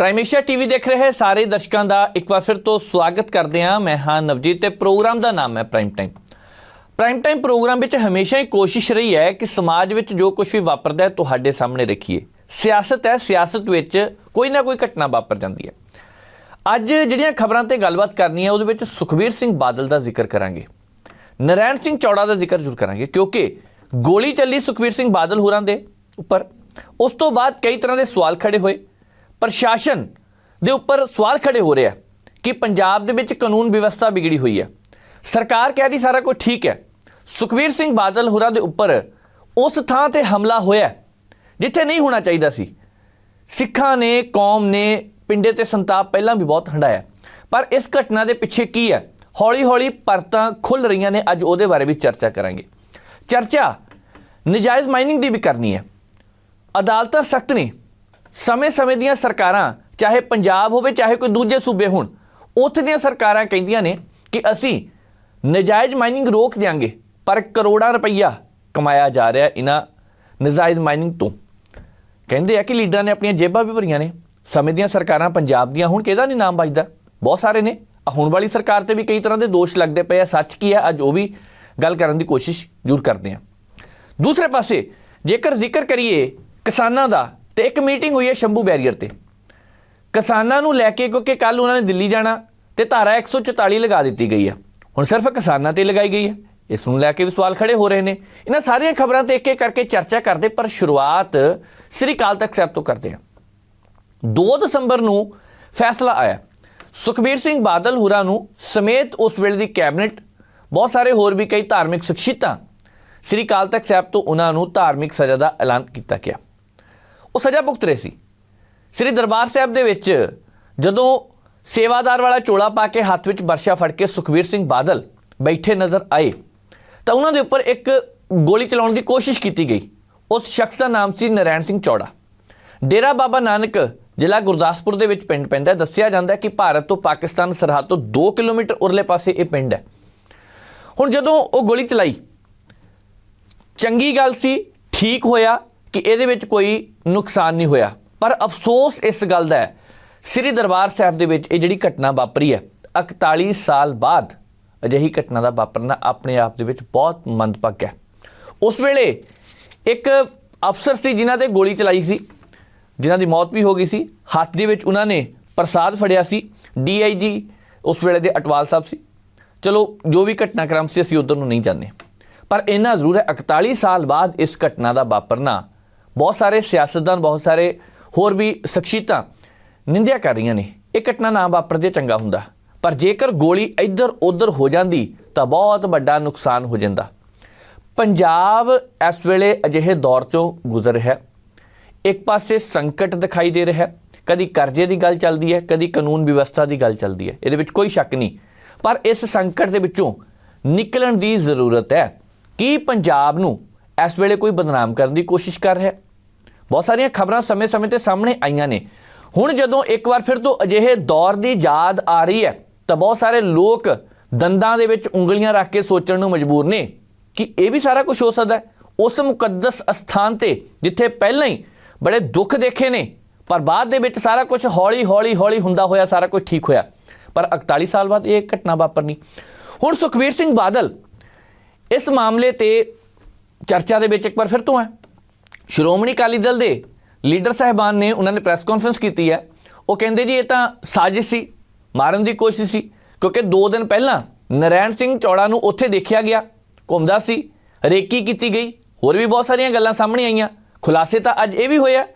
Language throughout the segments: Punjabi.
ਪ੍ਰਾਈਮੇਸ਼ੀਆ ਟੀਵੀ ਦੇਖ ਰਹੇ ਸਾਰੇ ਦਰਸ਼ਕਾਂ ਦਾ ਇੱਕ ਵਾਰ ਫਿਰ ਤੋਂ ਸਵਾਗਤ ਕਰਦੇ ਹਾਂ। ਮੈਂ ਹਾਂ ਨਵਜੀਤ ਤੇ ਪ੍ਰੋਗਰਾਮ ਦਾ ਨਾਮ ਹੈ prime time. Prime time program ਵਿੱਚ ਹਮੇਸ਼ਾ ਹੀ ਕੋਸ਼ਿਸ਼ ਰਹੀ ਹੈ ਕਿ ਸਮਾਜ ਵਿੱਚ ਜੋ ਕੁਝ ਵੀ ਵਾਪਰਦਾ ਹੈ ਤੁਹਾਡੇ ਸਾਹਮਣੇ ਰੱਖੀਏ। ਸਿਆਸਤ ਹੈ, ਸਿਆਸਤ ਵਿੱਚ ਕੋਈ ਨਾ ਕੋਈ ਘਟਨਾ ਵਾਪਰ ਜਾਂਦੀ ਹੈ। ਅੱਜ ਜਿਹੜੀਆਂ ਖਬਰਾਂ ਤੇ ਗੱਲਬਾਤ ਕਰਨੀ ਹੈ, ਉਹਦੇ ਵਿੱਚ ਸੁਖਬੀਰ ਸਿੰਘ ਬਾਦਲ ਦਾ ਜ਼ਿਕਰ ਕਰਾਂਗੇ। ਨਰੈਣ ਸਿੰਘ ਚੌੜਾ ਦਾ ਜ਼ਿਕਰ ਜ਼ਰੂਰ ਕਰਾਂਗੇ, ਕਿਉਂਕਿ ਗੋਲੀ ਚੱਲੀ ਸੁਖਬੀਰ ਸਿੰਘ ਬਾਦਲ ਹੋਰਾਂ ਦੇ ਉੱਪਰ। ਉਸ ਤੋਂ ਬਾਅਦ ਕਈ ਤਰ੍ਹਾਂ ਦੇ ਸਵਾਲ ਖੜੇ ਹੋਏ। ਪ੍ਰਸ਼ਾਸਨ ਦੇ ਉੱਪਰ ਸਵਾਲ ਖੜੇ ਹੋ ਰਿਹਾ ਕਿ ਪੰਜਾਬ ਦੇ ਵਿੱਚ ਕਾਨੂੰਨ ਵਿਵਸਥਾ ਵਿਗੜੀ ਹੋਈ ਹੈ। ਸਰਕਾਰ ਕਹਿ ਰਹੀ ਸਾਰਾ ਕੁਝ ਠੀਕ ਹੈ। ਸੁਖਬੀਰ ਸਿੰਘ ਬਾਦਲ ਹੋਰਾਂ ਦੇ ਉੱਪਰ ਉਸ ਥਾਂ ਤੇ ਹਮਲਾ ਹੋਇਆ ਜਿੱਥੇ ਨਹੀਂ ਹੋਣਾ ਚਾਹੀਦਾ ਸੀ। ਸਿੱਖਾਂ ਨੇ, ਕੌਮ ਨੇ ਪਿੰਡੇ ਤੇ ਸੰਤਾਪ ਪਹਿਲਾਂ ਵੀ ਬਹੁਤ ਹੰਡਾਇਆ ਪਰ ਇਸ ਘਟਨਾ ਦੇ ਪਿੱਛੇ ਕੀ ਹੈ? ਹੌਲੀ-ਹੌਲੀ ਪਰਤਾਂ ਖੁੱਲ ਰਹੀਆਂ ਨੇ, ਅੱਜ ਉਹਦੇ ਬਾਰੇ ਵੀ ਚਰਚਾ ਕਰਾਂਗੇ। ਚਰਚਾ ਨਜਾਇਜ਼ ਮਾਈਨਿੰਗ ਦੀ ਵੀ ਕਰਨੀ ਹੈ। ਅਦਾਲਤਾਂ ਸਖਤ ਨੇ। ਸਮੇਂ-ਸਮੇਂ ਦੀਆਂ ਸਰਕਾਰਾਂ, ਚਾਹੇ ਪੰਜਾਬ ਹੋਵੇ, ਚਾਹੇ ਕੋਈ ਦੂਜੇ ਸੂਬੇ ਹੋਣ, ਉੱਥੇ ਦੀਆਂ ਸਰਕਾਰਾਂ ਕਹਿੰਦੀਆਂ ਨੇ ਕਿ ਅਸੀਂ ਨਜਾਇਜ਼ ਮਾਈਨਿੰਗ ਰੋਕ ਦਿਆਂਗੇ, ਪਰ ਕਰੋੜਾਂ ਰੁਪਈਆ ਕਮਾਇਆ ਜਾ ਰਿਹਾ ਇਹਨਾਂ ਨਜਾਇਜ਼ ਮਾਈਨਿੰਗ ਤੋਂ। ਕਹਿੰਦੇ ਆ ਕਿ ਲੀਡਰਾਂ ਨੇ ਆਪਣੀਆਂ ਜੇਬਾਂ ਵੀ ਭਰੀਆਂ ਨੇ। ਸਮੇਂ ਦੀਆਂ ਸਰਕਾਰਾਂ ਪੰਜਾਬ ਦੀਆਂ ਹੁਣ, ਕਿਹਦਾ ਨਹੀਂ ਨਾਮ ਵੱਜਦਾ? ਬਹੁਤ ਸਾਰੇ ਨੇ। ਹੁਣ ਵਾਲੀ ਸਰਕਾਰ ਤੇ ਵੀ ਕਈ ਤਰ੍ਹਾਂ ਦੇ ਦੋਸ਼ ਲੱਗਦੇ ਪਏ ਆ। ਸੱਚ ਕੀ ਹੈ ਅੱਜ ਉਹ ਵੀ ਗੱਲ ਕਰਨ ਦੀ ਕੋਸ਼ਿਸ਼ ਜ਼ਰੂਰ ਕਰਦੇ ਆ। ਦੂਸਰੇ ਪਾਸੇ ਜੇਕਰ ਜ਼ਿਕਰ ਕਰੀਏ ਕਿਸਾਨਾਂ ਦਾ ਤੇ ਇੱਕ ਮੀਟਿੰਗ ਹੋਈ ਹੈ ਸ਼ੰਭੂ ਬੈਰੀਅਰ ਤੇ। ਕਿਸਾਨਾਂ ਨੂੰ ਲੈ ਕੇ ਕਿਉਂਕਿ ਕੱਲ ਉਹਨਾਂ ਨੇ ਦਿੱਲੀ ਜਾਣਾ ਤੇ ਧਾਰਾ 144 ਲਗਾ ਦਿੱਤੀ ਗਈ ਹੈ। ਹੁਣ ਸਿਰਫ ਕਿਸਾਨਾਂ ਤੇ ਲਗਾਈ ਗਈ ਹੈ। ਇਸ ਨੂੰ ਲੈ ਕੇ ਵੀ ਸਵਾਲ ਖੜੇ ਹੋ ਰਹੇ ਨੇ। ਇਹਨਾਂ ਸਾਰੀਆਂ ਖਬਰਾਂ ਤੇ ਇੱਕ ਇੱਕ ਕਰਕੇ ਚਰਚਾ ਕਰਦੇ ਪਰ ਸ਼ੁਰੂਆਤ ਸ੍ਰੀ ਕਾਲ ਤਖਤ ਸਾਹਿਬ ਤੋਂ ਕਰਦੇ ਹਾਂ। 2 ਦਸੰਬਰ ਨੂੰ ਫੈਸਲਾ ਆਇਆ। ਸੁਖਬੀਰ ਸਿੰਘ ਬਾਦਲ ਹੁਰਾ ਨੂੰ ਸਮੇਤ ਉਸ ਵੇਲੇ ਦੀ ਕੈਬਨਿਟ ਬਹੁਤ ਸਾਰੇ ਹੋਰ ਵੀ ਕਈ ਧਾਰਮਿਕ ਸ਼ਖਸੀਅਤਾਂ ਸ੍ਰੀ ਕਾਲ ਤਖਤ ਸਾਹਿਬ ਤੋਂ ਉਹਨਾਂ ਨੂੰ ਧਾਰਮਿਕ ਸਜ਼ਾ ਦਾ ਐਲਾਨ ਕੀਤਾ ਗਿਆ। ਉਹ ਸਜ਼ਾ ਭੁਗਤ ਰਹੇ ਸੀ। ਸ੍ਰੀ ਦਰਬਾਰ ਸਾਹਿਬ ਦੇ ਵਿੱਚ ਜਦੋਂ ਸੇਵਾਦਾਰ ਵਾਲਾ ਚੋਲਾ ਪਾ ਕੇ ਹੱਥ ਵਿੱਚ ਵਰਸ਼ਾ ਫੜ ਕੇ ਸੁਖਬੀਰ ਸਿੰਘ ਬਾਦਲ ਬੈਠੇ ਨਜ਼ਰ ਆਏ, ਤਾਂ ਉਹਨਾਂ ਦੇ ਉੱਪਰ ਇੱਕ ਗੋਲੀ ਚਲਾਉਣ ਦੀ ਕੋਸ਼ਿਸ਼ ਕੀਤੀ ਗਈ। ਉਸ ਸ਼ਖਸ ਦਾ ਨਾਮ ਸੀ ਨਰੈਣ ਸਿੰਘ ਚੌੜਾ। ਡੇਰਾ ਬਾਬਾ ਨਾਨਕ ਜ਼ਿਲ੍ਹਾ ਗੁਰਦਾਸਪੁਰ ਦੇ ਵਿੱਚ ਪਿੰਡ ਪੈਂਦਾ ਦੱਸਿਆ ਜਾਂਦਾ ਕਿ ਭਾਰਤ ਤੋਂ ਪਾਕਿਸਤਾਨ ਸਰਹੱਦ ਤੋਂ 2 ਕਿਲੋਮੀਟਰ ਉਰਲੇ ਪਾਸੇ ਇਹ ਪਿੰਡ ਹੈ। ਹੁਣ ਜਦੋਂ ਉਹ ਗੋਲੀ ਚਲਾਈ, ਚੰਗੀ ਗੱਲ ਸੀ, ਠੀਕ ਹੋਇਆ। ਕਿ ਇਹਦੇ ਵਿੱਚ ਕੋਈ ਨੁਕਸਾਨ ਨਹੀਂ ਹੋਇਆ। ਪਰ ਅਫਸੋਸ ਇਸ ਗੱਲ ਦਾ ਹੈ, ਸ੍ਰੀ ਦਰਬਾਰ ਸਾਹਿਬ ਦੇ ਵਿੱਚ ਇਹ ਜਿਹੜੀ ਘਟਨਾ ਵਾਪਰੀ ਹੈ 41 ਸਾਲ ਬਾਅਦ ਅਜਿਹੀ ਘਟਨਾ ਦਾ ਵਾਪਰਨਾ ਆਪਣੇ ਆਪ ਦੇ ਵਿੱਚ ਬਹੁਤ ਮੰਦਭਾਗਾ ਹੈ। ਉਸ ਵੇਲੇ ਇੱਕ ਅਫਸਰ ਸੀ ਜਿਨ੍ਹਾਂ ਤੇ ਗੋਲੀ ਚਲਾਈ ਸੀ, ਜਿਨ੍ਹਾਂ ਦੀ ਮੌਤ ਵੀ ਹੋ ਗਈ ਸੀ। ਹੱਥ ਦੇ ਵਿੱਚ ਉਹਨਾਂ ਨੇ ਪ੍ਰਸਾਦ ਫੜਿਆ ਸੀ ਡੀਆਈਜੀ ਉਸ ਵੇਲੇ ਦੇ ਅਟਵਾਲ ਸਾਹਿਬ ਸੀ। ਚਲੋ, ਜੋ ਵੀ ਘਟਨਾਕ੍ਰਮ ਸੀ, ਅਸੀਂ ਉਧਰ ਨੂੰ ਨਹੀਂ ਜਾਂਦੇ। ਪਰ ਇਹਨਾਂ ਜ਼ਰੂਰ ਹੈ 41 ਸਾਲ ਬਾਅਦ ਇਸ ਘਟਨਾ ਦਾ ਵਾਪਰਨਾ ਬਹੁਤ ਸਾਰੇ ਸਿਆਸਤਦਾਨ, ਬਹੁਤ ਸਾਰੇ ਹੋਰ ਵੀ ਸ਼ਖਸੀਅਤਾਂ ਨਿੰਦਿਆ ਕਰ ਰਹੀਆਂ ਨੇ। ਇਹ ਘਟਨਾ ਨਾ ਵਾਪਰਦੇ ਚੰਗਾ ਹੁੰਦਾ। ਪਰ ਜੇਕਰ ਗੋਲੀ ਇੱਧਰ ਉੱਧਰ ਹੋ ਜਾਂਦੀ, ਤਾਂ ਬਹੁਤ ਵੱਡਾ ਨੁਕਸਾਨ ਹੋ ਜਾਂਦਾ। ਪੰਜਾਬ ਇਸ ਵੇਲੇ ਅਜਿਹੇ ਦੌਰ ਚੋਂ ਗੁਜ਼ਰ ਰਿਹਾ ਹੈ। ਇੱਕ ਪਾਸੇ ਸੰਕਟ ਦਿਖਾਈ ਦੇ ਰਿਹਾ ਹੈ। ਕਦੀ ਕਰਜ਼ੇ ਦੀ ਗੱਲ ਚੱਲਦੀ ਹੈ, ਕਦੀ ਕਾਨੂੰਨ ਵਿਵਸਥਾ ਦੀ ਗੱਲ ਚੱਲਦੀ ਹੈ। ਇਹਦੇ ਵਿੱਚ ਕੋਈ ਸ਼ੱਕ ਨਹੀਂ। ਪਰ ਇਸ ਸੰਕਟ ਦੇ ਵਿੱਚੋਂ ਨਿਕਲਣ ਦੀ ਜ਼ਰੂਰਤ ਹੈ ਕੀ ਪੰਜਾਬ ਨੂੰ ਇਸ ਵੇਲੇ ਕੋਈ ਬਦਨਾਮ ਕਰਨ ਦੀ ਕੋਸ਼ਿਸ਼ ਕਰ ਰਿਹਾ ਬਹੁਤ ਸਾਰੀਆਂ ਖਬਰਾਂ ਸਮੇਂ-ਸਮੇਂ ਤੇ ਸਾਹਮਣੇ ਆਈਆਂ ਨੇ। ਹੁਣ ਜਦੋਂ ਇੱਕ ਵਾਰ ਫਿਰ ਤੋਂ ਅਜਿਹੇ ਦੌਰ ਦੀ ਯਾਦ ਆ ਰਹੀ ਹੈ, ਤਾਂ ਬਹੁਤ ਸਾਰੇ ਲੋਕ ਦੰਦਾਂ ਦੇ ਵਿੱਚ ਉਂਗਲੀਆਂ ਰੱਖ ਕੇ ਸੋਚਣ ਨੂੰ ਮਜਬੂਰ ਨੇ ਕਿ ਇਹ ਵੀ ਸਾਰਾ ਕੁਝ ਹੋ ਸਕਦਾ ਹੈ। ਉਸ ਮੁਕੱਦਸ ਅਸਥਾਨ ਤੇ, ਜਿੱਥੇ ਪਹਿਲਾਂ ਹੀ ਬੜੇ ਦੁੱਖ ਦੇਖੇ ਨੇ, ਪਰ ਬਾਅਦ ਦੇ ਵਿੱਚ ਸਾਰਾ ਕੁਝ ਹੌਲੀ ਹੌਲੀ ਹੌਲੀ ਹੁੰਦਾ ਹੋਇਆ, ਸਾਰਾ ਕੁਝ ਠੀਕ ਹੋਇਆ। ਪਰ 41 ਸਾਲ ਬਾਅਦ ਇਹ ਘਟਨਾ ਵਾਪਰਨੀ। ਹੁਣ ਸੁਖਬੀਰ ਸਿੰਘ ਬਾਦਲ ਇਸ ਮਾਮਲੇ ਤੇ ਚਰਚਾ ਦੇ ਵਿੱਚ ਇੱਕ ਵਾਰ ਫਿਰ ਤੋਂ ਹੈ। ਸ਼੍ਰੋਮਣੀ ਅਕਾਲੀ ਦਲ ਦੇ ਲੀਡਰ ਸਾਹਿਬਾਨ ਨੇ ਉਹਨਾਂ ਨੇ ਪ੍ਰੈਸ ਕਾਨਫਰੰਸ ਕੀਤੀ ਹੈ। ਉਹ ਕਹਿੰਦੇ ਜੀ ਇਹ ਤਾਂ ਸਾਜ਼ਿਸ਼ ਸੀ, ਮਾਰਨ ਦੀ ਕੋਸ਼ਿਸ਼ ਸੀ, ਕਿਉਂਕਿ 2 ਦਿਨ ਪਹਿਲਾਂ ਨਰੈਣ ਸਿੰਘ ਚੌੜਾ ਨੂੰ ਉੱਥੇ ਦੇਖਿਆ ਗਿਆ। ਘੁੰਮਦਾ ਸੀ, ਰੇਕੀ ਕੀਤੀ ਗਈ, ਹੋਰ ਵੀ ਬਹੁਤ ਸਾਰੀਆਂ ਗੱਲਾਂ ਸਾਹਮਣੇ ਆਈਆਂ। ਖੁਲਾਸੇ ਤਾਂ ਅੱਜ ਇਹ ਵੀ ਹੋਇਆ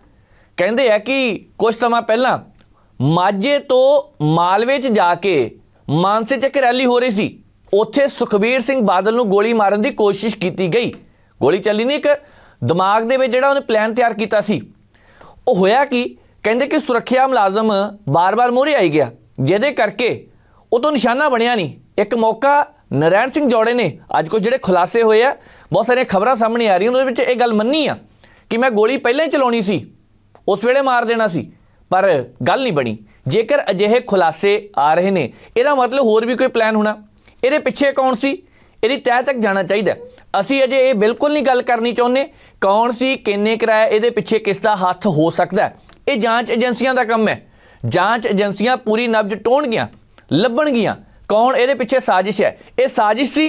ਕਹਿੰਦੇ ਆ ਕਿ ਕੁਝ ਸਮਾਂ ਪਹਿਲਾਂ ਮਾਝੇ ਤੋਂ ਮਾਲਵੇ 'ਚ ਜਾ ਕੇ ਮਾਨਸੇ 'ਚ ਇੱਕ ਰੈਲੀ ਹੋ ਰਹੀ ਸੀ। ਉੱਥੇ ਸੁਖਬੀਰ ਸਿੰਘ ਬਾਦਲ ਨੂੰ ਗੋਲੀ ਮਾਰਨ ਦੀ ਕੋਸ਼ਿਸ਼ ਕੀਤੀ ਗਈ। ਗੋਲੀ ਚੱਲੀ ਨਹੀਂ ਇੱਕ। ਦਿਮਾਗ ਦੇ ਵਿੱਚ ਜਿਹੜਾ ਉਹਨੇ ਪਲਾਨ ਤਿਆਰ ਕੀਤਾ ਸੀ, ਉਹ ਹੋਇਆ ਕਿ? ਕਹਿੰਦੇ ਕਿ ਸੁਰੱਖਿਆ ਮੁਲਾਜ਼ਮ ਬਾਰ-ਬਾਰ ਮੋਹਰੇ ਆਈ ਗਿਆ, ਜਿਹਦੇ ਕਰਕੇ ਉਹ ਤੋਂ ਨਿਸ਼ਾਨਾ ਬਣਿਆ ਨਹੀਂ। ਇੱਕ ਮੌਕਾ ਨਰੈਣ ਸਿੰਘ ਜੋੜੇ ਨੇ, ਅੱਜ ਕੁਝ ਜਿਹੜੇ ਖੁਲਾਸੇ ਹੋਏ ਆ, ਬਹੁਤ ਸਾਰੀਆਂ ਖਬਰਾਂ ਸਾਹਮਣੇ ਆ ਰਹੀਆਂ, ਉਹਦੇ ਵਿੱਚ ਇਹ ਗੱਲ ਮੰਨੀ ਆ ਕਿ ਮੈਂ ਗੋਲੀ ਪਹਿਲਾਂ ਹੀ ਚਲਾਉਣੀ ਸੀ, ਉਸ ਵੇਲੇ ਮਾਰ ਦੇਣਾ ਸੀ, ਪਰ ਗੱਲ ਨਹੀਂ ਬਣੀ। ਜੇਕਰ ਅਜਿਹੇ ਖੁਲਾਸੇ ਆ ਰਹੇ ਨੇ, ਇਹਦਾ ਮਤਲਬ ਹੋਰ ਵੀ ਕੋਈ ਪਲਾਨ ਹੋਣਾ। ਇਹਦੇ ਪਿੱਛੇ ਕੌਣ ਸੀ? ਇਹਦੀ ਤੈਅ ਤੱਕ ਜਾਣਾ ਚਾਹੀਦਾ। ਅਸੀਂ ਅਜੇ ਇਹ ਬਿਲਕੁਲ ਨਹੀਂ ਗੱਲ ਕਰਨੀ ਚਾਹੁੰਦੇ ਕੌਣ ਸੀ, ਕਿੰਨੇ ਕਰਾਇਆ, ਇਹਦੇ ਪਿੱਛੇ ਕਿਸ ਦਾ ਹੱਥ ਹੋ ਸਕਦਾ ਇਹ ਜਾਂਚ ਏਜੰਸੀਆਂ ਦਾ ਕੰਮ ਹੈ। ਜਾਂਚ ਏਜੰਸੀਆਂ ਪੂਰੀ ਨਬਜ ਟੋਣਗੀਆਂ ਲੱਭਣਗੀਆਂ ਕੌਣ ਇਹਦੇ ਪਿੱਛੇ ਸਾਜ਼ਿਸ਼ ਹੈ? ਇਹ ਸਾਜ਼ਿਸ਼ ਸੀ,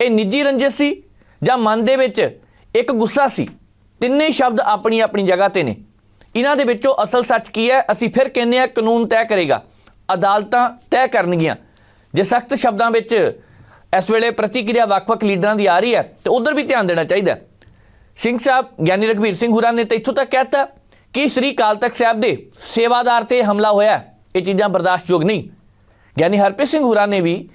ਇਹ ਨਿੱਜੀ ਰੰਜਿਸ਼ ਸੀ ਜਾਂ ਮਨ ਦੇ ਵਿੱਚ ਇੱਕ ਗੁੱਸਾ ਸੀ? ਤਿੰਨੇ ਸ਼ਬਦ ਆਪਣੀ ਆਪਣੀ ਜਗ੍ਹਾ ਤੇ ਨੇ। ਇਹਨਾਂ ਦੇ ਵਿੱਚੋਂ ਅਸਲ ਸੱਚ ਕੀ ਹੈ? ਅਸੀਂ ਫਿਰ ਕਹਿੰਦੇ ਆ ਕਾਨੂੰਨ ਤੈਅ ਕਰੇਗਾ। ਅਦਾਲਤਾਂ ਤੈਅ ਕਰਨਗੀਆਂ। ਜੇ ਸਖਤ ਸ਼ਬਦਾਂ ਵਿੱਚ ਇਸ ਵੇਲੇ ਪ੍ਰਤੀਕਿਰਿਆ ਵੱਖ-ਵੱਖ ਲੀਡਰਾਂ ਦੀ ਆ ਰਹੀ ਹੈ ਤੇ ਉਧਰ ਵੀ ਧਿਆਨ ਦੇਣਾ ਚਾਹੀਦਾ ਸਿੰਘ ਸਾਹਿਬ, ਗਿਆਨੀ ਰਘਬੀਰ ਸਿੰਘ ਹੁਰਾਂ ਨੇ ਤਾਂ ਇੱਥੋਂ ਤੱਕ ਕਹਿਤਾ ਕਿ ਸ੍ਰੀ ਅਕਾਲ ਤਖਤ ਸਾਹਿਬ ਦੇ ਸੇਵਾਦਾਰ ਤੇ ਹਮਲਾ ਹੋਇਆ ਇਹ ਚੀਜ਼ਾਂ ਬਰਦਾਸ਼ਤਯੋਗ ਨਹੀਂ। ਗਿਆਨੀ ਹਰਪ੍ਰੀਤ ਸਿੰਘ ਹੁਰਾਂ ਨੇ ਵੀ